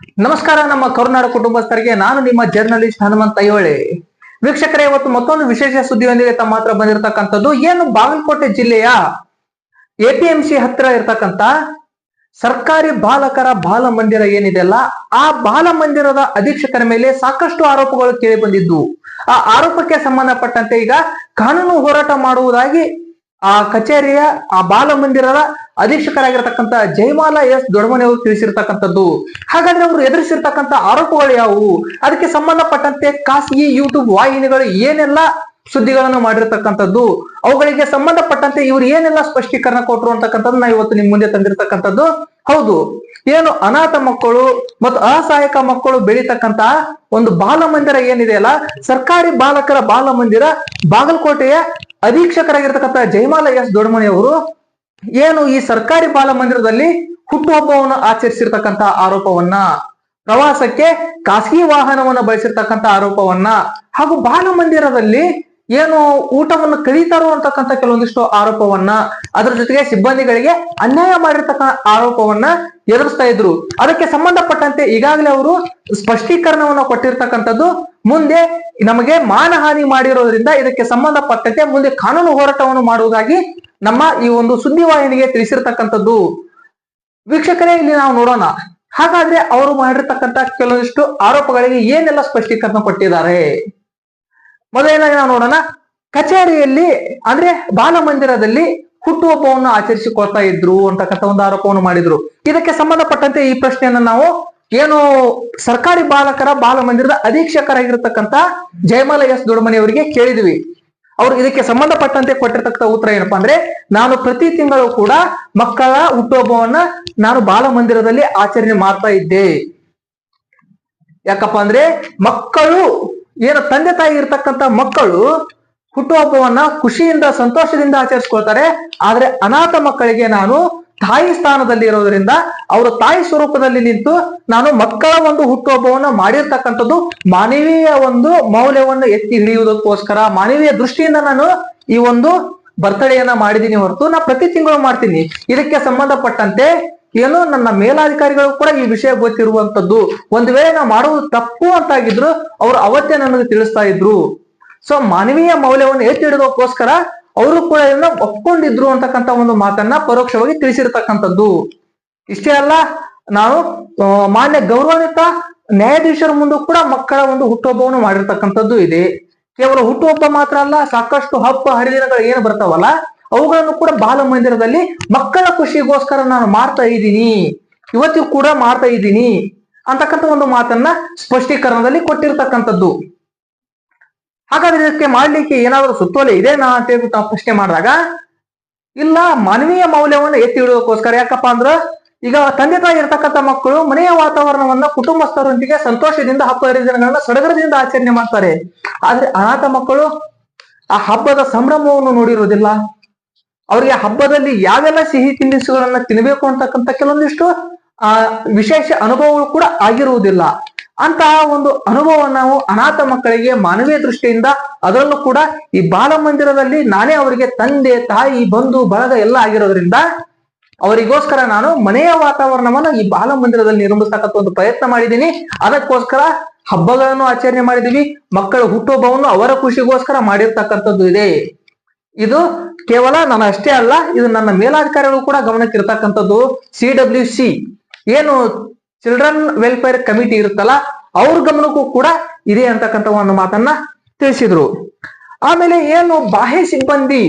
ನಮಸ್ಕಾರ, ನಮ್ಮ ಕರುನಾಡ ಕುಟುಂಬಸ್ಥರಿಗೆ. ನಾನು ನಿಮ್ಮ ಜರ್ನಲಿಸ್ಟ್ ಹನುಮಂತ ಐಹೊಳೆ. ವೀಕ್ಷಕರೇ, ಇವತ್ತು ಮತ್ತೊಂದು ವಿಶೇಷ ಸುದ್ದಿಯೊಂದಿಗೆ ತಮ್ಮ ಹತ್ರ ಬಂದಿರತಕ್ಕಂಥದ್ದು ಏನು ಬಾಗಲಕೋಟೆ ಜಿಲ್ಲೆಯ ಎಪಿಎಂಸಿ ಹತ್ರ ಇರತಕ್ಕಂತ ಸರ್ಕಾರಿ ಬಾಲಕರ ಬಾಲ ಮಂದಿರ ಏನಿದೆಯಲ್ಲ ಆ ಬಾಲ ಮಂದಿರದ ಅಧೀಕ್ಷಕರ ಮೇಲೆ ಸಾಕಷ್ಟು ಆರೋಪಗಳು ಕೇಳಿ ಬಂದಿದ್ದು. ಆ ಆರೋಪಕ್ಕೆ ಸಂಬಂಧಪಟ್ಟಂತೆ ಈಗ ಕಾನೂನು ಹೋರಾಟ ಮಾಡುವುದಾಗಿ ಆ ಕಚೇರಿಯ ಆ ಬಾಲ ಮಂದಿರದ ಅಧೀಕ್ಷಕರಾಗಿರ್ತಕ್ಕಂಥ ಜಯಮಾಲ ಎಸ್ ದೊಡ್ಡಮನೆ ಅವರು ತಿಳಿಸಿರ್ತಕ್ಕಂಥದ್ದು. ಹಾಗಾದ್ರೆ ಅವರು ಎದುರಿಸಿರ್ತಕ್ಕಂಥ ಆರೋಪಗಳು ಯಾವುವು? ಅದಕ್ಕೆ ಸಂಬಂಧಪಟ್ಟಂತೆ ಖಾಸಗಿ ಯೂಟ್ಯೂಬ್ ವಾಹಿನಿಗಳು ಏನೆಲ್ಲ ಸುದ್ದಿಗಳನ್ನು ಮಾಡಿರ್ತಕ್ಕಂಥದ್ದು? ಅವುಗಳಿಗೆ ಸಂಬಂಧಪಟ್ಟಂತೆ ಇವರು ಏನೆಲ್ಲ ಸ್ಪಷ್ಟೀಕರಣ ಕೊಟ್ಟರು ಅಂತಕ್ಕಂಥದ್ದು ನಾ ಇವತ್ತು ನಿಮ್ ಮುಂದೆ ತಂದಿರತಕ್ಕಂಥದ್ದು. ಹೌದು, ಏನು ಅನಾಥ ಮಕ್ಕಳು ಮತ್ತು ಅಸಹಾಯಕ ಮಕ್ಕಳು ಬೆಳೀತಕ್ಕಂತ ಒಂದು ಬಾಲ ಮಂದಿರ ಏನಿದೆಯಲ್ಲ ಸರ್ಕಾರಿ ಬಾಲಕರ ಬಾಲಮಂದಿರ ಬಾಗಲಕೋಟೆಯ ಅಧೀಕ್ಷಕರಾಗಿರ್ತಕ್ಕಂಥ ಜಯಮಾಲ ಎಸ್ ದೊಡ್ಮಣಿ ಅವರು ಏನು ಈ ಸರ್ಕಾರಿ ಬಾಲ ಮಂದಿರದಲ್ಲಿ ಹುಟ್ಟುಹಬ್ಬವನ್ನು ಆಚರಿಸಿರ್ತಕ್ಕಂತ ಆರೋಪವನ್ನ, ಪ್ರವಾಸಕ್ಕೆ ಖಾಸಗಿ ವಾಹನವನ್ನು ಬಳಸಿರ್ತಕ್ಕಂತ ಆರೋಪವನ್ನ ಹಾಗೂ ಬಾಲಮಂದಿರದಲ್ಲಿ ಏನು ಊಟವನ್ನು ಕಳೀತಾರೋ ಅಂತಕ್ಕಂಥ ಕೆಲವೊಂದಿಷ್ಟು ಆರೋಪವನ್ನ, ಅದರ ಜೊತೆಗೆ ಸಿಬ್ಬಂದಿಗಳಿಗೆ ಅನ್ಯಾಯ ಮಾಡಿರ್ತಕ್ಕ ಆರೋಪವನ್ನ ಎದುರಿಸ್ತಾ ಇದ್ರು. ಅದಕ್ಕೆ ಸಂಬಂಧಪಟ್ಟಂತೆ ಈಗಾಗಲೇ ಅವರು ಸ್ಪಷ್ಟೀಕರಣವನ್ನ ಕೊಟ್ಟಿರ್ತಕ್ಕಂಥದ್ದು ಮುಂದೆ ನಮಗೆ ಮಾನಹಾನಿ ಮಾಡಿರೋದ್ರಿಂದ ಇದಕ್ಕೆ ಸಂಬಂಧಪಟ್ಟಂತೆ ಮುಂದೆ ಕಾನೂನು ಹೋರಾಟವನ್ನು ಮಾಡುವುದಾಗಿ ನಮ್ಮ ಈ ಒಂದು ಸುದ್ದಿವಾಹಿನಿಗೆ ತಿಳಿಸಿರ್ತಕ್ಕಂಥದ್ದು. ವೀಕ್ಷಕರೇ, ಇಲ್ಲಿ ನಾವು ನೋಡೋಣ. ಹಾಗಾದ್ರೆ ಅವರು ಮಾಡಿರ್ತಕ್ಕಂತ ಕೆಲವೊಂದಿಷ್ಟು ಆರೋಪಗಳಿಗೆ ಏನೆಲ್ಲ ಸ್ಪಷ್ಟೀಕರಣ ಕೊಟ್ಟಿದ್ದಾರೆ? ಮೊದಲನೇದಾಗಿ ನಾವು ನೋಡೋಣ. ಕಚೇರಿಯಲ್ಲಿ, ಅಂದ್ರೆ ಬಾಲಮಂದಿರದಲ್ಲಿ ಹುಟ್ಟುಹಬ್ಬವನ್ನು ಆಚರಿಸಿಕೊಳ್ತಾ ಇದ್ರು ಅಂತಕ್ಕಂಥ ಒಂದು ಆರೋಪವನ್ನು ಮಾಡಿದ್ರು. ಇದಕ್ಕೆ ಸಂಬಂಧಪಟ್ಟಂತೆ ಈ ಪ್ರಶ್ನೆಯನ್ನ ನಾವು ಏನು ಸರ್ಕಾರಿ ಬಾಲಕರ ಬಾಲ ಮಂದಿರದ ಅಧೀಕ್ಷಕರಾಗಿರ್ತಕ್ಕಂಥ ಜಯಮಾಲ ಎಸ್ ದೊಡ್ಮನಿ ಅವರಿಗೆ ಕೇಳಿದ್ವಿ. ಅವ್ರು ಇದಕ್ಕೆ ಸಂಬಂಧಪಟ್ಟಂತೆ ಕೊಟ್ಟಿರ್ತಕ್ಕಂಥ ಉತ್ತರ ಏನಪ್ಪಾ ಅಂದ್ರೆ, ನಾನು ಪ್ರತಿ ತಿಂಗಳು ಕೂಡ ಮಕ್ಕಳ ಹುಟ್ಟುಹಬ್ಬವನ್ನ ನಾನು ಬಾಲ ಮಂದಿರದಲ್ಲಿ ಆಚರಣೆ ಮಾಡ್ತಾ ಇದ್ದೆ. ಯಾಕಪ್ಪ ಅಂದ್ರೆ, ಮಕ್ಕಳು, ಏನು ತಂದೆ ತಾಯಿ ಇರ್ತಕ್ಕಂಥ ಮಕ್ಕಳು ಹುಟ್ಟುಹಬ್ಬವನ್ನ ಖುಷಿಯಿಂದ, ಸಂತೋಷದಿಂದ ಆಚರಿಸ್ಕೊಳ್ತಾರೆ. ಆದ್ರೆ ಅನಾಥ ಮಕ್ಕಳಿಗೆ ನಾನು ತಾಯಿ ಸ್ಥಾನದಲ್ಲಿ ಇರೋದ್ರಿಂದ ಅವರ ತಾಯಿ ಸ್ವರೂಪದಲ್ಲಿ ನಿಂತು ನಾನು ಮಕ್ಕಳ ಒಂದು ಹುಟ್ಟುಹಬ್ಬವನ್ನ ಮಾಡಿರ್ತಕ್ಕಂಥದ್ದು ಮಾನವೀಯ ಒಂದು ಮೌಲ್ಯವನ್ನು ಎತ್ತಿ ಹಿಡಿಯುವುದಕ್ಕೋಸ್ಕರ, ಮಾನವೀಯ ದೃಷ್ಟಿಯಿಂದ ನಾನು ಈ ಒಂದು ಬರ್ತಡೆಯನ್ನ ಮಾಡಿದ್ದೀನಿ ಹೊರತು ನಾ ಪ್ರತಿ ತಿಂಗಳು ಮಾಡ್ತೀನಿ. ಇದಕ್ಕೆ ಸಂಬಂಧಪಟ್ಟಂತೆ ಏನು ನನ್ನ ಮೇಲಾಧಿಕಾರಿಗಳು ಕೂಡ ಈ ವಿಷಯ ಗೊತ್ತಿರುವಂತದ್ದು ಒಂದು ವೇಳೆ ನಾ ಮಾಡುವುದು ತಪ್ಪು ಅಂತಾಗಿದ್ರು ಅವ್ರು ಅವತ್ತೇ ನನಗೆ ತಿಳಿಸ್ತಾ ಇದ್ರು. ಸೊ ಮಾನವೀಯ ಮೌಲ್ಯವನ್ನು ಎತ್ತಿ ಅವರು ಕೂಡ ಇದನ್ನ ಒಪ್ಕೊಂಡಿದ್ರು ಅಂತಕ್ಕಂಥ ಒಂದು ಮಾತನ್ನ ಪರೋಕ್ಷವಾಗಿ ತಿಳಿಸಿರ್ತಕ್ಕಂಥದ್ದು. ಇಷ್ಟೇ ಅಲ್ಲ, ನಾನು ಮಾನ್ಯ ಗೌರವಾನ್ವಿತ ನ್ಯಾಯಾಧೀಶರ ಮುಂದೆ ಕೂಡ ಮಕ್ಕಳ ಒಂದು ಹುಟ್ಟುಹಬ್ಬವನ್ನು ಮಾಡಿರ್ತಕ್ಕಂಥದ್ದು ಇದೆ. ಕೇವಲ ಹುಟ್ಟುಹಬ್ಬ ಮಾತ್ರ ಅಲ್ಲ, ಸಾಕಷ್ಟು ಹಬ್ಬ, ಹರಿದಿನಗಳು ಏನು ಬರ್ತಾವಲ್ಲ, ಅವುಗಳನ್ನು ಕೂಡ ಬಾಲ ಮಂದಿರದಲ್ಲಿ ಮಕ್ಕಳ ಖುಷಿಗೋಸ್ಕರ ನಾನು ಮಾಡ್ತಾ ಇದ್ದೀನಿ. ಇವತ್ತಿಗೂ ಕೂಡ ಮಾಡ್ತಾ ಇದ್ದೀನಿ ಅಂತಕ್ಕಂಥ ಒಂದು ಮಾತನ್ನ ಸ್ಪಷ್ಟೀಕರಣದಲ್ಲಿ ಕೊಟ್ಟಿರ್ತಕ್ಕಂಥದ್ದು. ಹಾಗಾದ್ರೆ ಇದಕ್ಕೆ ಮಾಡ್ಲಿಕ್ಕೆ ಏನಾದರೂ ಸುತ್ತೋಲೆ ಇದೇನಾ ಅಂತ ಹೇಳ್ಬಿಟ್ಟು ಪ್ರಶ್ನೆ ಮಾಡಿದಾಗ, ಇಲ್ಲ, ಮಾನವೀಯ ಮೌಲ್ಯವನ್ನು ಎತ್ತಿ ಇಡೋದಕ್ಕೋಸ್ಕರ ಯಾಕಪ್ಪ ಅಂದ್ರ, ಈಗ ತಂದೆ ತಾಯಿ ಇರ್ತಕ್ಕಂಥ ಮಕ್ಕಳು ಮನೆಯ ವಾತಾವರಣವನ್ನ ಕುಟುಂಬಸ್ಥರೊಂದಿಗೆ ಸಂತೋಷದಿಂದ ಹಬ್ಬ ಹರಿದಿನಗಳನ್ನ ಸಡಗರದಿಂದ ಆಚರಣೆ ಮಾಡ್ತಾರೆ. ಆದ್ರೆ ಅನಾಥ ಮಕ್ಕಳು ಆ ಹಬ್ಬದ ಸಂಭ್ರಮವನ್ನು ನೋಡಿರೋದಿಲ್ಲ. ಅವರಿಗೆ ಹಬ್ಬದಲ್ಲಿ ಯಾವೆಲ್ಲ ಸಿಹಿ ತಿನಿಸುಗಳನ್ನ ತಿನ್ಬೇಕು ಅಂತಕ್ಕಂಥ ಕೆಲವೊಂದಿಷ್ಟು, ಆ, ವಿಶೇಷ ಅನುಭವಗಳು ಕೂಡ ಆಗಿರುವುದಿಲ್ಲ. ಅಂತಹ ಒಂದು ಅನುಭವ ನಾವು ಅನಾಥ ಮಕ್ಕಳಿಗೆ ಮಾನವೀಯ ದೃಷ್ಟಿಯಿಂದ ಅದರಲ್ಲೂ ಕೂಡ ಈ ಬಾಲ ಮಂದಿರದಲ್ಲಿ ನಾನೇ ಅವರಿಗೆ ತಂದೆ, ತಾಯಿ, ಬಂಧು, ಬಳಗ ಎಲ್ಲ ಆಗಿರೋದ್ರಿಂದ ಅವರಿಗೋಸ್ಕರ ನಾನು ಮನೆಯ ವಾತಾವರಣವನ್ನ ಈ ಬಾಲ ಮಂದಿರದಲ್ಲಿ ನಿರ್ಮಿಸ್ತಕ್ಕಂಥ ಒಂದು ಪ್ರಯತ್ನ ಮಾಡಿದ್ದೀನಿ. ಅದಕ್ಕೋಸ್ಕರ ಹಬ್ಬಗಳನ್ನು ಆಚರಣೆ ಮಾಡಿದೀವಿ ಮಕ್ಕಳ ಹುಟ್ಟುಹಬ್ಬವನ್ನು ಅವರ ಖುಷಿಗೋಸ್ಕರ ಮಾಡಿರ್ತಕ್ಕಂಥದ್ದು ಇದೆ. ಇದು ಕೇವಲ ನಾನು ಅಷ್ಟೇ ಅಲ್ಲ, ಇದು ನನ್ನ ಮೇಲಾಧಿಕಾರಿಗಳು ಕೂಡ ಗಮನಕ್ಕೆ ಇರ್ತಕ್ಕಂಥದ್ದು. C W C. ಏನು ಚಿಲ್ಡ್ರನ್ ವೆಲ್ಫೇರ್ ಕಮಿಟಿ ಇರುತ್ತಲ್ಲ, ಅವ್ರ ಗಮನಕ್ಕೂ ಕೂಡ ಇದೆ ಅಂತಕ್ಕಂತ ಒಂದು ಮಾತನ್ನ ತಿಳಿಸಿದ್ರು. ಆಮೇಲೆ ಏನು ಬಾಹ್ಯ ಸಿಬ್ಬಂದಿ,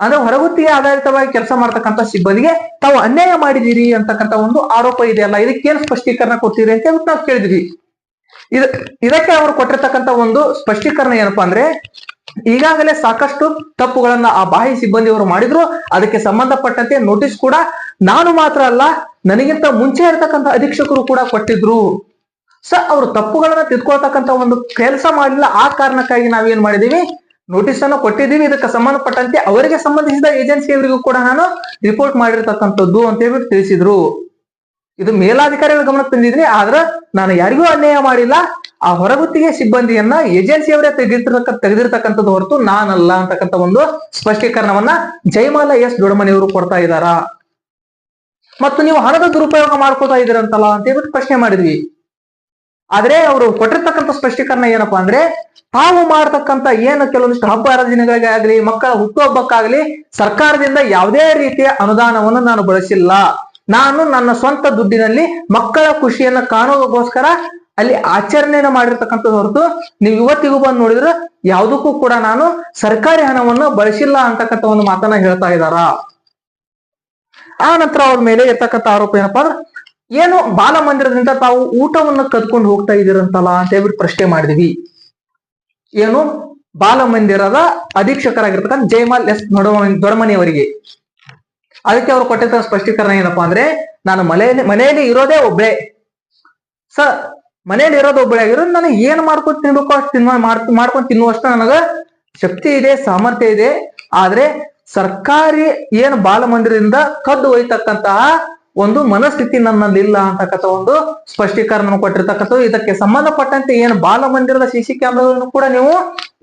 ಅಂದ್ರೆ ಹೊರಗುತ್ತಿಗೆ ಆಧಾರಿತವಾಗಿ ಕೆಲಸ ಮಾಡ್ತಕ್ಕಂಥ ಸಿಬ್ಬಂದಿಗೆ ತಾವು ಅನ್ಯಾಯ ಮಾಡಿದಿರಿ ಅಂತಕ್ಕಂಥ ಒಂದು ಆರೋಪ ಇದೆ ಅಲ್ಲ, ಇದಕ್ಕೇನು ಸ್ಪಷ್ಟೀಕರಣ ಕೊಡ್ತೀರಿ ಅಂತ ನಾವು ಕೇಳಿದ್ವಿ. ಇದ, ಇದಕ್ಕೆ ಅವರು ಕೊಟ್ಟಿರ್ತಕ್ಕಂಥ ಒಂದು ಸ್ಪಷ್ಟೀಕರಣ ಏನಪ್ಪಾ ಅಂದ್ರೆ ಈಗಾಗಲೇ ಸಾಕಷ್ಟು ತಪ್ಪುಗಳನ್ನ ಆ ಬಾಹ್ಯ ಸಿಬ್ಬಂದಿಯವರು ಮಾಡಿದ್ರು. ಅದಕ್ಕೆ ಸಂಬಂಧಪಟ್ಟಂತೆ ನೋಟಿಸ್ ಕೂಡ ನಾನು ಮಾತ್ರ ಅಲ್ಲ, ನನಗಿಂತ ಮುಂಚೆ ಇರತಕ್ಕಂತ ಅಧೀಕ್ಷಕರು ಕೂಡ ಕೊಟ್ಟಿದ್ರು. ಸ ಅವರು ತಪ್ಪುಗಳನ್ನ ತಿದ್ಕೊಳ್ತಕ್ಕಂಥ ಒಂದು ಕೆಲಸ ಮಾಡಿಲ್ಲ ಆ ಕಾರಣಕ್ಕಾಗಿ ನಾವೇನ್ ಮಾಡಿದೀವಿ? ನೋಟಿಸ್ ಅನ್ನು ಕೊಟ್ಟಿದ್ದೀವಿ ಇದಕ್ಕೆ ಸಂಬಂಧಪಟ್ಟಂತೆ ಅವರಿಗೆ ಸಂಬಂಧಿಸಿದ ಏಜೆನ್ಸಿಯವರಿಗೂ ಕೂಡ ನಾನು ರಿಪೋರ್ಟ್ ಮಾಡಿರ್ತಕ್ಕಂಥದ್ದು ಅಂತ ಹೇಳಿ ತಿಳಿಸಿದ್ರು. ಇದು ಮೇಲಾಧಿಕಾರಿಗಳ ಗಮನಕ್ಕೆ ತಂದಿದ್ರಿ ಆದ್ರೆ ನಾನು ಯಾರಿಗೂ ಅನ್ಯಾಯ ಮಾಡಿಲ್ಲ. ಆ ಹೊರಗುತ್ತಿಗೆ ಸಿಬ್ಬಂದಿಯನ್ನ ಏಜೆನ್ಸಿಯವರೇ ತೆಗೆದಿರ್ತಕ್ಕ ತೆಗೆದಿರ್ತಕ್ಕಂಥದ್ದು ಹೊರತು ನಾನಲ್ಲ ಅಂತಕ್ಕಂಥ ಒಂದು ಸ್ಪಷ್ಟೀಕರಣವನ್ನ ಜಯಮಾಲ ಎಸ್ ದೊಡಮನಿಯವರು ಕೊಡ್ತಾ ಇದ್ದಾರಾ. ಮತ್ತು ನೀವು ಹಣದ ದುರುಪಯೋಗ ಮಾಡ್ಕೋತಾ ಇದೀರಂತಲ್ಲ ಅಂತ ಹೇಳ್ಬಿಟ್ಟು ಪ್ರಶ್ನೆ ಮಾಡಿದ್ವಿ. ಆದ್ರೆ ಅವರು ಕೊಟ್ಟಿರ್ತಕ್ಕಂಥ ಸ್ಪಷ್ಟೀಕರಣ ಏನಪ್ಪಾ ಅಂದ್ರೆ ತಾವು ಮಾಡ್ತಕ್ಕಂತ ಏನು ಕೆಲವೊಂದಿಷ್ಟು ಹಬ್ಬ ಹರಿದಿನಗಳಿಗೆ ಆಗ್ಲಿ, ಮಕ್ಕಳ ಹುಟ್ಟುಹಬ್ಬಕ್ಕಾಗ್ಲಿ ಸರ್ಕಾರದಿಂದ ಯಾವುದೇ ರೀತಿಯ ಅನುದಾನವನ್ನು ನಾನು ಬಳಸಿಲ್ಲ. ನಾನು ನನ್ನ ಸ್ವಂತ ದುಡ್ಡಿನಲ್ಲಿ ಮಕ್ಕಳ ಖುಷಿಯನ್ನ ಕಾಣೋದಕ್ಕೋಸ್ಕರ ಅಲ್ಲಿ ಆಚರಣೆಯನ್ನ ಮಾಡಿರ್ತಕ್ಕಂಥದ್ದು ಹೊರತು ನೀವು ಇವತ್ತಿಗೂ ಬಂದು ನೋಡಿದ್ರೆ ಯಾವುದಕ್ಕೂ ಕೂಡ ನಾನು ಸರ್ಕಾರಿ ಹಣವನ್ನು ಬಳಸಿಲ್ಲ ಅಂತಕ್ಕಂಥ ಒಂದು ಮಾತನ್ನ ಹೇಳ್ತಾ ಇದ್ದಾರ. ಆ ನಂತರ ಅವ್ರ ಮೇಲೆ ಇರ್ತಕ್ಕಂಥ ಆರೋಪ ಏನಪ್ಪ ಅಂದ್ರೆ, ಏನು ಬಾಲ ಮಂದಿರದಿಂದ ತಾವು ಊಟವನ್ನು ಕದ್ಕೊಂಡು ಹೋಗ್ತಾ ಇದ್ದೀರಂತಲ್ಲ ಅಂತ ಹೇಳ್ಬಿಟ್ಟು ಪ್ರಶ್ನೆ ಮಾಡಿದ್ವಿ. ಏನು ಬಾಲ ಮಂದಿರದ ಅಧೀಕ್ಷಕರಾಗಿರ್ತಕ್ಕಂಥ ಜಯಮಾಲ್ ಎಸ್ ದೊಡಮನಿ ಅವರಿಗೆ. ಅದಕ್ಕೆ ಅವರು ಕೊಟ್ಟಿದ್ದ ಸ್ಪಷ್ಟೀಕರಣ ಏನಪ್ಪಾ ಅಂದ್ರೆ, ನಾನು ಮನೆಯಲ್ಲಿ ಮನೆಯಲ್ಲಿ ಇರೋದೇ ಒಬ್ಬೇ ಸ ಮನೆಯಲ್ಲಿ ಇರೋದು ಒಬ್ಬಳೇ ಆಗಿರೋ ನನಗೆ ಏನ್ ಮಾಡ್ಕೊಂಡು ತಿನ್ಬೇಕು ಅಷ್ಟು ತಿನ್ನ ಮಾಡ್ಕೊಂಡು ತಿನ್ನುವಷ್ಟು ನನಗ ಶಕ್ತಿ ಇದೆ, ಸಾಮರ್ಥ್ಯ ಇದೆ. ಆದ್ರೆ ಸರ್ಕಾರಿ ಏನು ಬಾಲ ಮಂದಿರದಿಂದ ಕದ್ದು ಒಯ್ತಕ್ಕಂತಹ ಒಂದು ಮನಸ್ಥಿತಿ ನನ್ನಲ್ಲಿ ಇಲ್ಲ ಅಂತಕ್ಕಂಥ ಒಂದು ಸ್ಪಷ್ಟೀಕರಣ ಕೊಟ್ಟಿರ್ತಕ್ಕಂಥದ್ದು. ಇದಕ್ಕೆ ಸಂಬಂಧಪಟ್ಟಂತೆ ಏನು ಬಾಲ ಮಂದಿರದ ಸಿಸಿ ಕ್ಯಾಮ್ರಾಗಳನ್ನು ಕೂಡ ನೀವು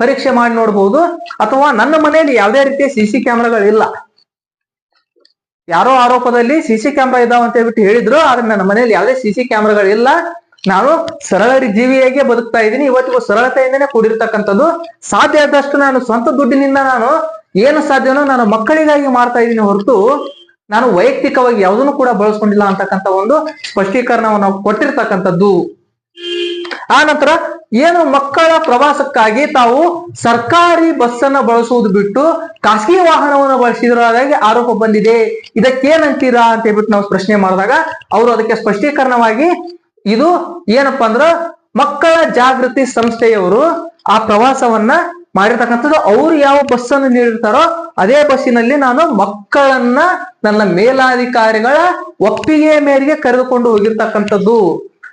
ಪರೀಕ್ಷೆ ಮಾಡಿ ನೋಡಬಹುದು ಅಥವಾ ನನ್ನ ಮನೆಯಲ್ಲಿ ಯಾವುದೇ ರೀತಿಯ ಸಿಸಿ ಕ್ಯಾಮ್ರಾಗಳಿಲ್ಲ. ಯಾರೋ ಆರೋಪದಲ್ಲಿ ಸಿಸಿ ಕ್ಯಾಮ್ರಾ ಇದಾವ ಅಂತ ಹೇಳ್ಬಿಟ್ಟು ಹೇಳಿದ್ರು, ಆದ್ರೆ ನನ್ನ ಮನೆಯಲ್ಲಿ ಯಾವುದೇ ಸಿಸಿ ಕ್ಯಾಮೆರಾಗಳಿಲ್ಲ. ನಾನು ಸರಳ ಜೀವಿಯಾಗಿ ಬದುಕ್ತಾ ಇದ್ದೀನಿ, ಇವತ್ತಿಗೂ ಸರಳತೆಯಿಂದನೇ ಕೂಡಿರ್ತಕ್ಕಂಥದ್ದು. ಸಾಧ್ಯ ಆದಷ್ಟು ನಾನು ಸ್ವಂತ ದುಡ್ಡಿನಿಂದ ನಾನು ಏನು ಸಾಧ್ಯವೋ ನಾನು ಮಕ್ಕಳಿಗಾಗಿ ಮಾಡ್ತಾ ಇದ್ದೀನಿ ಹೊರತು ನಾನು ವೈಯಕ್ತಿಕವಾಗಿ ಯಾವುದನ್ನು ಕೂಡ ಬಳಸ್ಕೊಂಡಿಲ್ಲ ಅಂತಕ್ಕಂಥ ಒಂದು ಸ್ಪಷ್ಟೀಕರಣವನ್ನು ಕೊಟ್ಟಿರ್ತಕ್ಕಂಥದ್ದು. ಆ ನಂತರ ಏನು ಮಕ್ಕಳ ಪ್ರವಾಸಕ್ಕಾಗಿ ತಾವು ಸರ್ಕಾರಿ ಬಸ್ ಅನ್ನ ಬಳಸುವುದು ಬಿಟ್ಟು ಖಾಸಗಿ ವಾಹನವನ್ನು ಬಳಸಿದ್ರಾಗಿ ಆರೋಪ ಬಂದಿದೆ. ಇದಕ್ಕೇನಂತೀರಾ ಅಂತ ಹೇಳ್ಬಿಟ್ಟು ನಾವು ಪ್ರಶ್ನೆ ಮಾಡಿದಾಗ, ಅವರು ಅದಕ್ಕೆ ಸ್ಪಷ್ಟೀಕರಣವಾಗಿ ಇದು ಏನಪ್ಪಾ ಅಂದ್ರ ಮಕ್ಕಳ ಜಾಗೃತಿ ಸಂಸ್ಥೆಯವರು ಆ ಪ್ರವಾಸವನ್ನ ಮಾಡಿರ್ತಕ್ಕಂಥದ್ದು. ಅವ್ರು ಯಾವ ಬಸ್ ಅನ್ನು ನೀಡಿರ್ತಾರೋ ಅದೇ ಬಸ್ಸಿನಲ್ಲಿ ನಾನು ಮಕ್ಕಳನ್ನ ನನ್ನ ಮೇಲಾಧಿಕಾರಿಗಳ ಒಪ್ಪಿಗೆ ಮೇರೆಗೆ ಕರೆದುಕೊಂಡು ಹೋಗಿರ್ತಕ್ಕಂಥದ್ದು.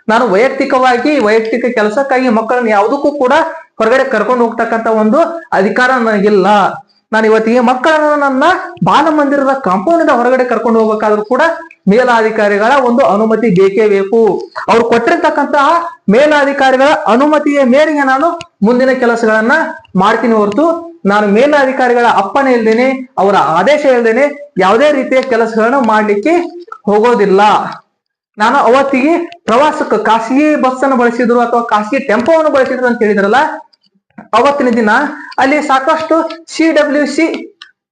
ನಾನು ವೈಯಕ್ತಿಕವಾಗಿ ವೈಯಕ್ತಿಕ ಕೆಲಸಕ್ಕಾಗಿ ಮಕ್ಕಳನ್ನ ಯಾವುದಕ್ಕೂ ಕೂಡ ಹೊರಗಡೆ ಕರ್ಕೊಂಡು ಹೋಗ್ತಕ್ಕಂಥ ಒಂದು ಅಧಿಕಾರ ನನಗಿಲ್ಲ. ನಾನು ಇವತ್ತಿಗೆ ಮಕ್ಕಳನ್ನ ನನ್ನ ಬಾಲ ಮಂದಿರದ ಕಾಂಪೌಂಡ್ ಹೊರಗಡೆ ಕರ್ಕೊಂಡು ಹೋಗ್ಬೇಕಾದ್ರೂ ಕೂಡ ಮೇಲಾಧಿಕಾರಿಗಳ ಒಂದು ಅನುಮತಿ ಬೇಕೇ ಬೇಕು. ಅವ್ರು ಕೊಟ್ಟಿರ್ತಕ್ಕಂತಹ ಮೇಲಾಧಿಕಾರಿಗಳ ಅನುಮತಿಯ ಮೇರೆಗೆ ನಾನು ಮುಂದಿನ ಕೆಲಸಗಳನ್ನ ಮಾಡ್ತೀನಿ ಹೊರತು ನಾನು ಮೇಲಾಧಿಕಾರಿಗಳ ಅಪ್ಪಣೆ ಇಲ್ದೇನೆ, ಅವರ ಆದೇಶ ಇಲ್ದೇನೆ ಯಾವುದೇ ರೀತಿಯ ಕೆಲಸಗಳನ್ನು ಮಾಡ್ಲಿಕ್ಕೆ ಹೋಗೋದಿಲ್ಲ. ನಾನು ಅವತ್ತಿಗೆ ಪ್ರವಾಸಕ್ಕೆ ಖಾಸಗಿ ಬಸ್ ಅನ್ನು ಬಳಸಿದ್ರು ಅಥವಾ ಖಾಸಗಿ ಟೆಂಪೋವನ್ನು ಬಳಸಿದ್ರು ಅಂತ ಹೇಳಿದ್ರಲ್ಲ, ಅವತ್ತಿನ ದಿನ ಅಲ್ಲಿ ಸಾಕಷ್ಟು ಸಿ ಡಬ್ಲ್ಯೂ ಸಿ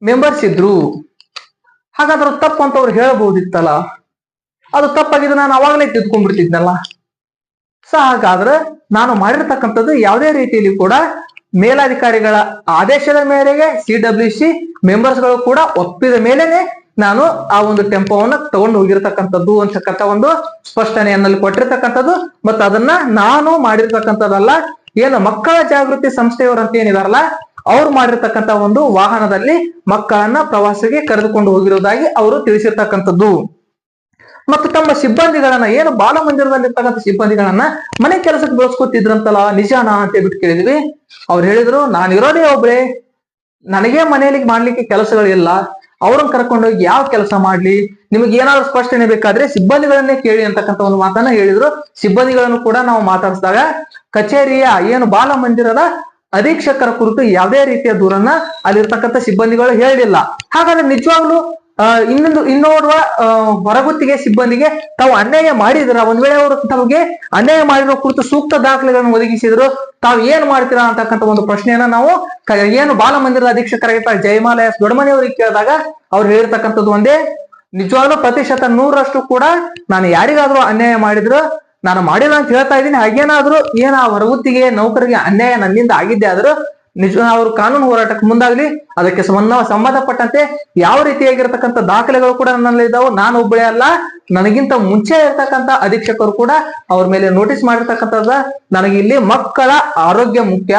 ಮೆಂಬರ್ಸ್ ಇದ್ರು. ಹಾಗಾದ್ರೆ ತಪ್ಪು ಅಂತ ಅವ್ರು ಹೇಳಬಹುದಿತ್ತಲ್ಲ? ಅದು ತಪ್ಪಾಗಿದ್ದು ನಾನು ಅವಾಗಲೇ ತಿದ್ಕೊಂಡ್ಬಿಡ್ತಿದ್ನಲ್ಲ. ಸೊ ಹಾಗಾದ್ರೆ ನಾನು ಮಾಡಿರ್ತಕ್ಕಂಥದ್ದು ಯಾವುದೇ ರೀತಿಯಲ್ಲಿ ಕೂಡ ಮೇಲಾಧಿಕಾರಿಗಳ ಆದೇಶದ ಮೇರೆಗೆ ಸಿ ಡಬ್ಲ್ಯೂ ಸಿ ಮೆಂಬರ್ಸ್ಗಳು ಕೂಡ ಒಪ್ಪಿದ ಮೇಲೆನೆ ನಾನು ಆ ಒಂದು ಟೆಂಪೋವನ್ನ ತಗೊಂಡು ಹೋಗಿರ್ತಕ್ಕಂಥದ್ದು ಅಂತಕ್ಕಂಥ ಒಂದು ಸ್ಪಷ್ಟನೆಯನ್ನಲ್ಲಿ ಕೊಟ್ಟಿರ್ತಕ್ಕಂಥದ್ದು. ಮತ್ತು ಅದನ್ನ ನಾನು ಮಾಡಿರ್ತಕ್ಕಂಥದ್ದಲ್ಲ, ಏನು ಮಕ್ಕಳ ಜಾಗೃತಿ ಸಂಸ್ಥೆಯವರಂತ ಏನಿದಾರಲ್ಲ ಅವ್ರು ಮಾಡಿರ್ತಕ್ಕಂತ ಒಂದು ವಾಹನದಲ್ಲಿ ಮಕ್ಕಳನ್ನ ಪ್ರವಾಸಕ್ಕೆ ಕರೆದುಕೊಂಡು ಹೋಗಿರುವುದಾಗಿ ಅವರು ತಿಳಿಸಿರ್ತಕ್ಕಂಥದ್ದು. ಮತ್ತು ತಮ್ಮ ಸಿಬ್ಬಂದಿಗಳನ್ನ, ಏನು ಬಾಲ ಮಂದಿರದಲ್ಲಿರ್ತಕ್ಕಂಥ ಸಿಬ್ಬಂದಿಗಳನ್ನ ಮನೆ ಕೆಲಸಕ್ಕೆ ಬಳಸ್ಕೊತಿದ್ರಂತಲ್ಲ, ನಿಜಾನಾ ಅಂತ ಹೇಳ್ಬಿಟ್ಟು ಕೇಳಿದ್ವಿ. ಅವ್ರು ಹೇಳಿದ್ರು, ನಾನು ಇರೋದೇ ಒಬ್ಳೆ. ನನಗೆ ಮನೆಯಲ್ಲಿ ಮಾಡ್ಲಿಕ್ಕೆ ಕೆಲಸಗಳಿಲ್ಲ. ಅವ್ರನ್ನ ಕರ್ಕೊಂಡೋಗಿ ಯಾವ ಕೆಲಸ ಮಾಡ್ಲಿ? ನಿಮಗೆ ಏನಾದ್ರು ಸ್ಪಷ್ಟನೆ ಬೇಕಾದ್ರೆ ಸಿಬ್ಬಂದಿಗಳನ್ನೇ ಕೇಳಿ ಅಂತಕ್ಕಂಥ ಒಂದು ಮಾತನ್ನ ಹೇಳಿದ್ರು. ಸಿಬ್ಬಂದಿಗಳನ್ನು ಕೂಡ ನಾವು ಮಾತಾಡಿಸಿದಾಗ, ಕಚೇರಿಯ ಏನು ಬಾಲ ಮಂದಿರದ ಅಧೀಕ್ಷಕರ ಕುರಿತು ಯಾವುದೇ ರೀತಿಯ ದೂರನ್ನ ಅಲ್ಲಿರ್ತಕ್ಕಂಥ ಸಿಬ್ಬಂದಿಗಳು ಹೇಳಿಲ್ಲ ಹಾಗಾದ್ರೆ ನಿಜವಾಗ್ಲೂ ಇನ್ನೊಂದು, ಇನ್ನೋರ್ವ ಹೊರಗುತ್ತಿಗೆ ಸಿಬ್ಬಂದಿಗೆ ತಾವು ಅನ್ಯಾಯ ಮಾಡಿದ್ರ, ಒಂದ್ ವೇಳೆ ಅವರು ತಮಗೆ ಅನ್ಯಾಯ ಮಾಡಿರೋ ಕುರಿತು ಸೂಕ್ತ ದಾಖಲೆಗಳನ್ನು ಒದಗಿಸಿದ್ರು, ತಾವು ಏನ್ ಮಾಡ್ತೀರಾ ಅಂತಕ್ಕಂಥ ಒಂದು ಪ್ರಶ್ನೆಯನ್ನ ನಾವು ಏನು ಬಾಲ ಮಂದಿರದ ಅಧೀಕ್ಷಕರಾಗಿರ್ತಾರೆ ಜಯಮಾಲ ಎಸ್ ದೊಡ್ಡಮನಿ ಅವರಿಗೆ ಕೇಳಿದಾಗ ಅವ್ರು ಹೇಳಿರ್ತಕ್ಕಂಥದ್ದು ಒಂದೇ, ನಿಜವಾಗ್ಲೂ ಪ್ರತಿಶತ ನೂರರಷ್ಟು ಕೂಡ ನಾನು ಯಾರಿಗಾದ್ರೂ ಅನ್ಯಾಯ ಮಾಡಿದ್ರು ನಾನು ಮಾಡಿಲ್ಲ ಅಂತ ಹೇಳ್ತಾ ಇದ್ದೀನಿ. ಹಾಗೇನಾದ್ರೂ ಏನ ಹೊರಗುತ್ತಿಗೆ ನೌಕರಿಗೆ ಅನ್ಯಾಯ ನನ್ನಿಂದ ಆಗಿದ್ದೆ ಆದ್ರೂ ನಿಜ ಅವರು ಕಾನೂನು ಹೋರಾಟಕ್ಕೆ ಮುಂದಾಗ್ಲಿ. ಅದಕ್ಕೆ ಸಂಬಂಧ ಸಂಬಂಧಪಟ್ಟಂತೆ ಯಾವ ರೀತಿಯಾಗಿರ್ತಕ್ಕಂಥ ದಾಖಲೆಗಳು ಕೂಡ ನನ್ನಲ್ಲಿ ಇದಾವೆ. ನಾನು ಒಬ್ಬಳೇ ಅಲ್ಲ. ನನಗಿಂತ ಮುಂಚೆ ಇರ್ತಕ್ಕಂಥ ಅಧೀಕ್ಷಕರು ಕೂಡ ಅವ್ರ ಮೇಲೆ ನೋಟಿಸ್ ಮಾಡಿರ್ತಕ್ಕಂಥದ್ದ ನನಗೆ ಇಲ್ಲಿ ಮಕ್ಕಳ ಆರೋಗ್ಯ ಮುಖ್ಯ,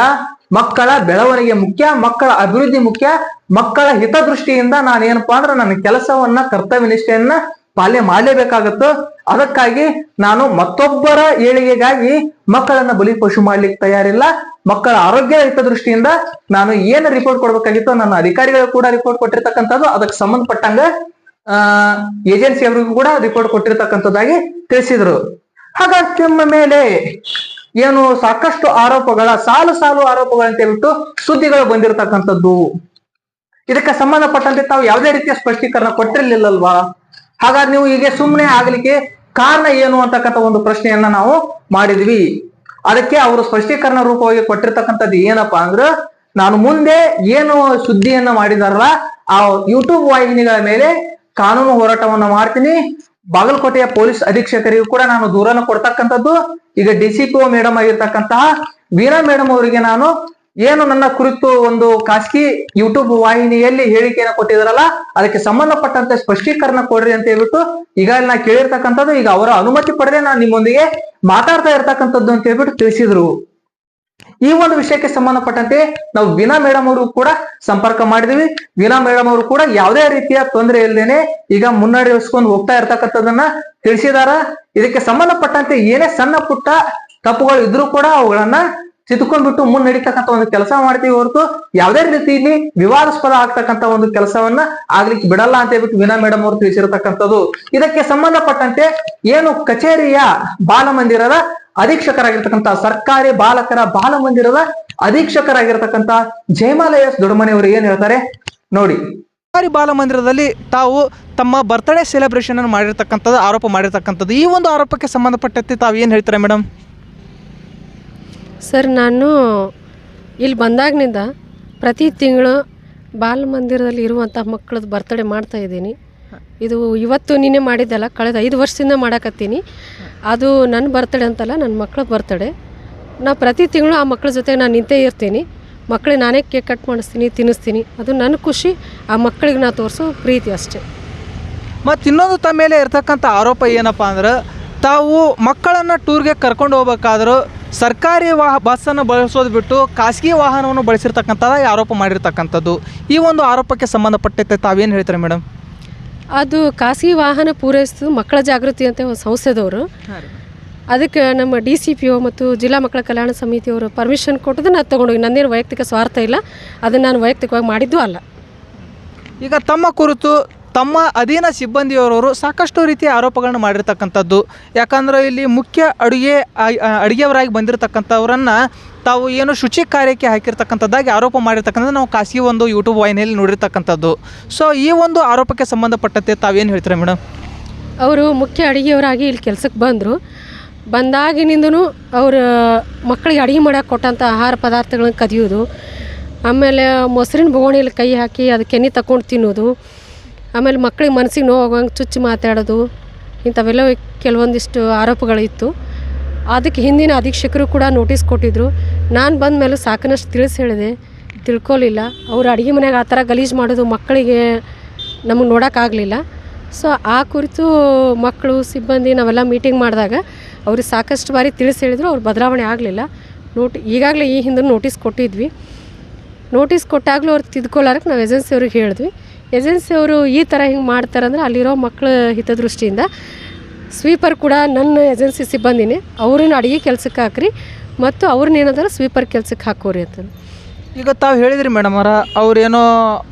ಮಕ್ಕಳ ಬೆಳವಣಿಗೆ ಮುಖ್ಯ, ಮಕ್ಕಳ ಅಭಿವೃದ್ಧಿ ಮುಖ್ಯ, ಮಕ್ಕಳ ಹಿತದೃಷ್ಟಿಯಿಂದ ನಾನು ಏನಪ್ಪಾ ಅಂದ್ರೆ ನನ್ನ ಕೆಲಸವನ್ನ, ಕರ್ತವ್ಯ ನಿಷ್ಠೆಯನ್ನ ಪಾಲನೆ ಮಾಡಲೇಬೇಕಾಗತ್ತೋ? ಅದಕ್ಕಾಗಿ ನಾನು ಮತ್ತೊಬ್ಬರ ಏಳಿಗೆಗಾಗಿ ಮಕ್ಕಳನ್ನ ಬಲಿ ಪಶು ಮಾಡ್ಲಿಕ್ಕೆ ತಯಾರಿಲ್ಲ. ಮಕ್ಕಳ ಆರೋಗ್ಯ ಹಿತದೃಷ್ಟಿಯಿಂದ ನಾನು ಏನು ರಿಪೋರ್ಟ್ ಕೊಡ್ಬೇಕಾಗಿತ್ತು ನನ್ನ ಅಧಿಕಾರಿಗಳು ಕೂಡ ರಿಪೋರ್ಟ್ ಕೊಟ್ಟಿರ್ತಕ್ಕಂಥದ್ದು. ಅದಕ್ಕೆ ಸಂಬಂಧಪಟ್ಟಂಗ, ಆ ಏಜೆನ್ಸಿ ಅವರಿಗೂ ಕೂಡ ರಿಪೋರ್ಟ್ ಕೊಟ್ಟಿರ್ತಕ್ಕಂಥದ್ದಾಗಿ ತಿಳಿಸಿದ್ರು. ಹಾಗಾಗಿ ನಿಮ್ಮ ಮೇಲೆ ಏನು ಸಾಕಷ್ಟು ಆರೋಪಗಳ, ಸಾಲು ಸಾಲು ಆರೋಪಗಳು ಅಂತ ಹೇಳ್ಬಿಟ್ಟು ಸುದ್ದಿಗಳು ಬಂದಿರತಕ್ಕಂಥದ್ದು. ಇದಕ್ಕೆ ಸಂಬಂಧಪಟ್ಟಂತೆ ತಾವು ಯಾವುದೇ ರೀತಿಯ ಸ್ಪಷ್ಟೀಕರಣ ಕೊಟ್ಟಿರ್ಲಿಲ್ಲಲ್ವಾ? ಹಾಗಾದ್ರೆ ನೀವು ಹೀಗೆ ಸುಮ್ಮನೆ ಆಗ್ಲಿಕ್ಕೆ ಕಾರಣ ಏನು ಅಂತಕ್ಕಂಥ ಒಂದು ಪ್ರಶ್ನೆಯನ್ನ ನಾವು ಮಾಡಿದ್ವಿ. ಅದಕ್ಕೆ ಅವರು ಸ್ಪಷ್ಟೀಕರಣ ರೂಪವಾಗಿ ಕೊಟ್ಟಿರ್ತಕ್ಕಂಥದ್ದು ಏನಪ್ಪಾ ಅಂದ್ರ, ನಾನು ಮುಂದೆ ಏನು ಸುದ್ದಿಯನ್ನ ಮಾಡಿದಾರಲ್ಲ, ಆ ಯೂಟ್ಯೂಬ್ ವಾಹಿನಿಗಳ ಮೇಲೆ ಕಾನೂನು ಹೋರಾಟವನ್ನ ಮಾಡ್ತೀನಿ. ಬಾಗಲಕೋಟೆಯ ಪೊಲೀಸ್ ಅಧೀಕ್ಷಕರಿಗೂ ಕೂಡ ನಾನು ದೂರನ ಕೊಡ್ತಕ್ಕಂಥದ್ದು. ಈಗ ಡಿ ಸಿ ಪಿ ಮೇಡಮ್ ಆಗಿರ್ತಕ್ಕಂತಹ ವೀರಾ ಮೇಡಮ್ ಅವರಿಗೆ ನಾನು ಏನು ನನ್ನ ಕುರಿತು ಒಂದು ಖಾಸಗಿ ಯೂಟ್ಯೂಬ್ ವಾಹಿನಿಯಲ್ಲಿ ಹೇಳಿಕೆಯನ್ನು ಕೊಟ್ಟಿದಾರಲ್ಲ ಅದಕ್ಕೆ ಸಂಬಂಧಪಟ್ಟಂತೆ ಸ್ಪಷ್ಟೀಕರಣ ಕೊಡ್ರಿ ಅಂತ ಹೇಳ್ಬಿಟ್ಟು ಈಗ ನಾ ಕೇಳಿರ್ತಕ್ಕಂಥದ್ದು, ಈಗ ಅವರ ಅನುಮತಿ ಪಡೆದೇ ನಾನು ನಿಮ್ಮೊಂದಿಗೆ ಮಾತಾಡ್ತಾ ಇರ್ತಕ್ಕಂಥದ್ದು ಅಂತ ಹೇಳ್ಬಿಟ್ಟು ತಿಳಿಸಿದ್ರು. ಈ ಒಂದು ವಿಷಯಕ್ಕೆ ಸಂಬಂಧಪಟ್ಟಂತೆ ನಾವು ವೀಣಾ ಮೇಡಮ್ ಅವರು ಕೂಡ ಸಂಪರ್ಕ ಮಾಡಿದೀವಿ. ವೀಣಾ ಮೇಡಮ್ ಅವರು ಕೂಡ ಯಾವುದೇ ರೀತಿಯ ತೊಂದರೆ ಇಲ್ಲದೇನೆ ಈಗ ಮುನ್ನಡೆಸ್ಕೊಂಡು ಹೋಗ್ತಾ ಇರ್ತಕ್ಕಂಥದ್ದನ್ನ ತಿಳಿಸಿದಾರ. ಇದಕ್ಕೆ ಸಂಬಂಧಪಟ್ಟಂತೆ ಏನೇ ಸಣ್ಣ ಪುಟ್ಟ ತಪ್ಪುಗಳು ಇದ್ರೂ ಕೂಡ ಅವುಗಳನ್ನ ತಿದ್ದುಕೊಂಡ್ಬಿಟ್ಟು ಮುನ್ನಡೀತಕ್ಕಂಥ ಒಂದು ಕೆಲಸ ಮಾಡ್ತೀವಿ ಹೊರತು ಯಾವುದೇ ರೀತಿಯಲ್ಲಿ ವಿವಾದಾಸ್ಪದ ಆಗ್ತಕ್ಕಂಥ ಒಂದು ಕೆಲಸವನ್ನ ಆಗ್ಲಿಕ್ಕೆ ಬಿಡಲ್ಲ ಅಂತ ಹೇಳ್ಬಿಟ್ಟು ವಿನಾ ಮೇಡಮ್ ಅವರು ತಿಳಿಸಿರತಕ್ಕಂಥದ್ದು. ಇದಕ್ಕೆ ಸಂಬಂಧಪಟ್ಟಂತೆ ಏನು ಕಚೇರಿಯ ಬಾಲಮಂದಿರದ ಅಧೀಕ್ಷಕರಾಗಿರ್ತಕ್ಕಂತ ಸರ್ಕಾರಿ ಬಾಲಕರ ಬಾಲಮಂದಿರದ ಅಧೀಕ್ಷಕರಾಗಿರ್ತಕ್ಕಂತ ಜಯಮಾಲಯ ಎಸ್ ದೊಡ್ಡಮನೆ ಅವರು ಏನ್ ಹೇಳ್ತಾರೆ? ನೋಡಿ. ಸರ್ಕಾರಿ ಬಾಲಮಂದಿರದಲ್ಲಿ ತಾವು ತಮ್ಮ ಬರ್ತ್ಡೇ ಸೆಲೆಬ್ರೇಷನ್ ಅನ್ನು ಮಾಡಿರ್ತಕ್ಕಂಥದ್ದು, ಆರೋಪ ಮಾಡಿರ್ತಕ್ಕಂಥದ್ದು. ಈ ಒಂದು ಆರೋಪಕ್ಕೆ ಸಂಬಂಧಪಟ್ಟಂತೆ ತಾವು ಏನು ಹೇಳ್ತಾರೆ ಮೇಡಮ್ ಸರ್, ನಾನು ಇಲ್ಲಿ ಬಂದಾಗಿನಿಂದ ಪ್ರತಿ ತಿಂಗಳು ಬಾಲ ಮಂದಿರದಲ್ಲಿ ಇರುವಂಥ ಮಕ್ಕಳದ್ದು ಬರ್ತಡೇ ಮಾಡ್ತಾ ಇದ್ದೀನಿ. ಇದು ಇವತ್ತು ನಿನ್ನೆ ಮಾಡಿದ್ದಲ್ಲ, ಕಳೆದ ಐದು ವರ್ಷದಿಂದ ಮಾಡಕತ್ತೀನಿ. ಅದು ನನ್ನ ಬರ್ತಡೆ ಅಂತಲ್ಲ, ನನ್ನ ಮಕ್ಕಳ ಬರ್ತಡೇ. ನಾ ಪ್ರತಿ ತಿಂಗಳು ಆ ಮಕ್ಕಳ ಜೊತೆ ನಾನು ನಿಂತೇ ಇರ್ತೀನಿ. ಮಕ್ಕಳಿಗೆ ನಾನೇ ಕೇಕ್ ಕಟ್ ಮಾಡಿಸ್ತೀನಿ, ತಿನ್ನಿಸ್ತೀನಿ. ಅದು ನನ್ನ ಖುಷಿ, ಆ ಮಕ್ಕಳಿಗೆ ನಾ ತೋರಿಸೋ ಪ್ರೀತಿ ಅಷ್ಟೇ. ಮತ್ತು ಇನ್ನೊಂದು ತಮ್ಮ ಮೇಲೆ ಇರ್ತಕ್ಕಂಥ ಆರೋಪ ಏನಪ್ಪ ಅಂದ್ರೆ ತಾವು ಮಕ್ಕಳನ್ನು ಟೂರ್ಗೆ ಕರ್ಕೊಂಡು ಹೋಗ್ಬೇಕಾದ್ರೂ ಸರ್ಕಾರಿ ವಾಹ ಬಸ್ಸನ್ನು ಬಳಸೋದು ಬಿಟ್ಟು ಖಾಸಗಿ ವಾಹನವನ್ನು ಬಳಸಿರ್ತಕ್ಕಂಥದ್ದು ಆರೋಪ ಮಾಡಿರ್ತಕ್ಕಂಥದ್ದು. ಈ ಒಂದು ಆರೋಪಕ್ಕೆ ಸಂಬಂಧಪಟ್ಟಂತೆ ತಾವೇನು ಹೇಳ್ತಾರೆ ಮೇಡಮ್ ಅದು ಖಾಸಗಿ ವಾಹನ ಪೂರೈಸೋದು ಮಕ್ಕಳ ಜಾಗೃತಿ ಅಂತ ಒಂದು ಸಂಸ್ಥೆದವರು. ಅದಕ್ಕೆ ನಮ್ಮ ಡಿ ಸಿ ಪಿ ಒ ಮತ್ತು ಜಿಲ್ಲಾ ಮಕ್ಕಳ ಕಲ್ಯಾಣ ಸಮಿತಿಯವರು ಪರ್ಮಿಷನ್ ಕೊಟ್ಟದ್ದು ನಾನು ತೊಗೊಂಡೋಗಿ ನನ್ನೇನು ವೈಯಕ್ತಿಕ ಸ್ವಾರ್ಥ ಇಲ್ಲ ಅದನ್ನು ನಾನು ವೈಯಕ್ತಿಕವಾಗಿ ಮಾಡಿದ್ದು ಅಲ್ಲ. ಈಗ ತಮ್ಮ ಕುರಿತು ತಮ್ಮ ಅಧೀನ ಸಿಬ್ಬಂದಿಯವರವರು ಸಾಕಷ್ಟು ರೀತಿಯ ಆರೋಪಗಳನ್ನು ಮಾಡಿರ್ತಕ್ಕಂಥದ್ದು. ಯಾಕಂದ್ರೆ ಇಲ್ಲಿ ಮುಖ್ಯ ಅಡುಗೆ ಅಡುಗೆಯವರಾಗಿ ಬಂದಿರತಕ್ಕಂಥವರನ್ನು ತಾವು ಏನು ಶುಚಿ ಕಾರ್ಯಕ್ಕೆ ಹಾಕಿರ್ತಕ್ಕಂಥದ್ದಾಗಿ ಆರೋಪ ಮಾಡಿರ್ತಕ್ಕಂಥದ್ದು ನಾವು ಖಾಸಗಿ ಒಂದು ಯೂಟ್ಯೂಬ್ ವಾಹಿನಿಯಲ್ಲಿ ನೋಡಿರ್ತಕ್ಕಂಥದ್ದು. ಸೊ ಈ ಒಂದು ಆರೋಪಕ್ಕೆ ಸಂಬಂಧಪಟ್ಟಂತೆ ತಾವೇನು ಹೇಳ್ತೀರಾ ಮೇಡಮ್ ಅವರು ಮುಖ್ಯ ಅಡುಗೆಯವರಾಗಿ ಇಲ್ಲಿ ಕೆಲಸಕ್ಕೆ ಬಂದರು. ಬಂದಾಗಿನಿಂದನೂ ಅವರು ಮಕ್ಕಳಿಗೆ ಅಡುಗೆ ಮಾಡೋಕೆ ಕೊಟ್ಟಂಥ ಆಹಾರ ಪದಾರ್ಥಗಳನ್ನ ಕದಿಯೋದು. ಆಮೇಲೆ ಮೊಸರಿನ ಬೋಗಣಿಯಲ್ಲಿ ಕೈ ಹಾಕಿ ಅದಕ್ಕೆ ಎಣ್ಣೆ ತಗೊಂಡು ತಿನ್ನೋದು. ಆಮೇಲೆ ಮಕ್ಕಳಿಗೆ ಮನಸ್ಸಿಗೆ ನೋವಾಗುವಂಗೆ ಚುಚ್ಚಿ ಮಾತಾಡೋದು, ಇಂಥವೆಲ್ಲ ಕೆಲವೊಂದಿಷ್ಟು ಆರೋಪಗಳಿತ್ತು. ಅದಕ್ಕೆ ಹಿಂದಿನ ಅಧೀಕ್ಷಕರು ಕೂಡ ನೋಟಿಸ್ ಕೊಟ್ಟಿದ್ದರು ನಾನು ಬಂದ ಮೇಲೆ ಸಾಕನಷ್ಟು ತಿಳಿಸಿ ಹೇಳಿದೆ. ತಿಳ್ಕೊಲಿಲ್ಲ. ಅವ್ರು ಅಡುಗೆ ಮನೆಯಾಗ ಆ ಥರ ಗಲೀಜು ಮಾಡೋದು ಮಕ್ಕಳಿಗೆ ನಮಗೆ ನೋಡೋಕ್ಕಾಗಲಿಲ್ಲ ಸೊ, ಆ ಕುರಿತು ಮಕ್ಕಳು, ಸಿಬ್ಬಂದಿ ನಾವೆಲ್ಲ ಮೀಟಿಂಗ್ ಮಾಡಿದಾಗ ಅವ್ರಿಗೆ ಸಾಕಷ್ಟು ಬಾರಿ ತಿಳಿಸಿ ಹೇಳಿದ್ರು. ಅವ್ರು ಬದಲಾವಣೆ ಆಗಲಿಲ್ಲ. ನೋಟ್ ಈಗಾಗಲೇ ಈ ಹಿಂದೆ ನೋಟಿಸ್ ಕೊಟ್ಟಿದ್ವಿ. ನೋಟಿಸ್ ಕೊಟ್ಟಾಗಲೂ ಅವ್ರು ತಿದ್ಕೊಳ್ಳಾರಕ್ಕೆ ನಾವು ಏಜೆನ್ಸಿ ಅವ್ರಿಗೆ ಹೇಳಿದ್ವಿ. ಏಜೆನ್ಸಿ ಅವರು ಈ ಥರ ಹಿಂಗೆ ಮಾಡ್ತಾರಂದ್ರೆ ಅಲ್ಲಿರೋ ಮಕ್ಕಳ ಹಿತದೃಷ್ಟಿಯಿಂದ ಸ್ವೀಪರ್ ಕೂಡ ನನ್ನ ಏಜೆನ್ಸಿ ಸಿಬ್ಬಂದಿನೇ, ಅವ್ರನ್ನ ಅಡುಗೆ ಕೆಲಸಕ್ಕೆ ಹಾಕ್ರಿ ಮತ್ತು ಅವ್ರನ್ನ ಏನಂದ್ರೆ ಸ್ವೀಪರ್ ಕೆಲಸಕ್ಕೆ ಹಾಕೋರಿ ಅಂತ ಈಗ ತಾವು ಹೇಳಿದ್ರಿ ಮೇಡಮ್ ಅವರ, ಅವ್ರೇನೋ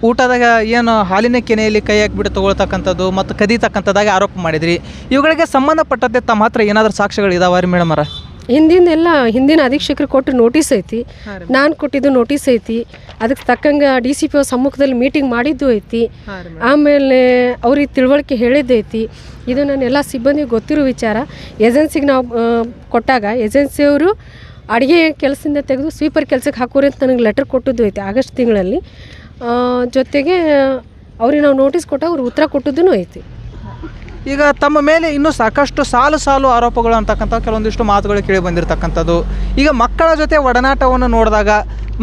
ಊಟದಾಗ ಏನು ಹಾಲಿನ ಕೆನೆಯಲ್ಲಿ ಕೈ ಹಾಕಿಬಿಟ್ಟು ತೊಗೊಳ್ತಕ್ಕಂಥದ್ದು ಮತ್ತು ಕದೀತಕ್ಕಂಥದ್ದಾಗಿ ಆರೋಪ ಮಾಡಿದ್ರಿ. ಇವುಗಳಿಗೆ ಸಂಬಂಧಪಟ್ಟಂತೆ ತಮ್ಮ ಹತ್ರ ಏನಾದರೂ ಸಾಕ್ಷ್ಯಗಳು ಇದಾವ ರೀ ಮೇಡಮ್ ಅವರ? ಹಿಂದಿಂದೆಲ್ಲ ಹಿಂದಿನ ಅಧೀಕ್ಷಕರು ಕೊಟ್ಟು ನೋಟಿಸ್ ಐತಿ. ನಾನು ಕೊಟ್ಟಿದ್ದು ನೋಟಿಸ್ ಐತಿ. ಅದಕ್ಕೆ ತಕ್ಕಂಗೆ ಡಿ ಸಿ ಪಿ ಅವ್ರ ಸಮ್ಮುಖದಲ್ಲಿ ಮೀಟಿಂಗ್ ಮಾಡಿದ್ದು ಐತಿ. ಆಮೇಲೆ ಅವ್ರಿಗೆ ತಿಳುವಳಿಕೆ ಹೇಳಿದ್ದೈತಿ ಇದು ನಾನು ಎಲ್ಲ ಸಿಬ್ಬಂದಿಗೆ ಗೊತ್ತಿರೋ ವಿಚಾರ. ಏಜೆನ್ಸಿಗೆ ನಾವು ಕೊಟ್ಟಾಗ ಏಜೆನ್ಸಿಯವರು ಅಡುಗೆ ಕೆಲಸದಿಂದ ತೆಗೆದು ಸ್ವೀಪರ್ ಕೆಲಸಕ್ಕೆ ಹಾಕೋರಿ ಅಂತ ನನಗೆ ಲೆಟರ್ ಕೊಟ್ಟಿದ್ದು ಐತಿ ಆಗಸ್ಟ್ ತಿಂಗಳಲ್ಲಿ. ಜೊತೆಗೆ ಅವ್ರಿಗೆ ನಾವು ನೋಟಿಸ್ ಕೊಟ್ಟಾಗ ಅವ್ರು ಉತ್ತರ ಕೊಟ್ಟಿದ್ದೂ ಐತಿ. ಈಗ ತಮ್ಮ ಮೇಲೆ ಇನ್ನೂ ಸಾಕಷ್ಟು ಸಾಲು ಸಾಲು ಆರೋಪಗಳು ಅಂತಕ್ಕಂಥ ಕೆಲವೊಂದಿಷ್ಟು ಮಾತುಗಳು ಕೇಳಿ ಬಂದಿರತಕ್ಕಂಥದ್ದು. ಈಗ ಮಕ್ಕಳ ಜೊತೆ ಒಡನಾಟವನ್ನು ನೋಡಿದಾಗ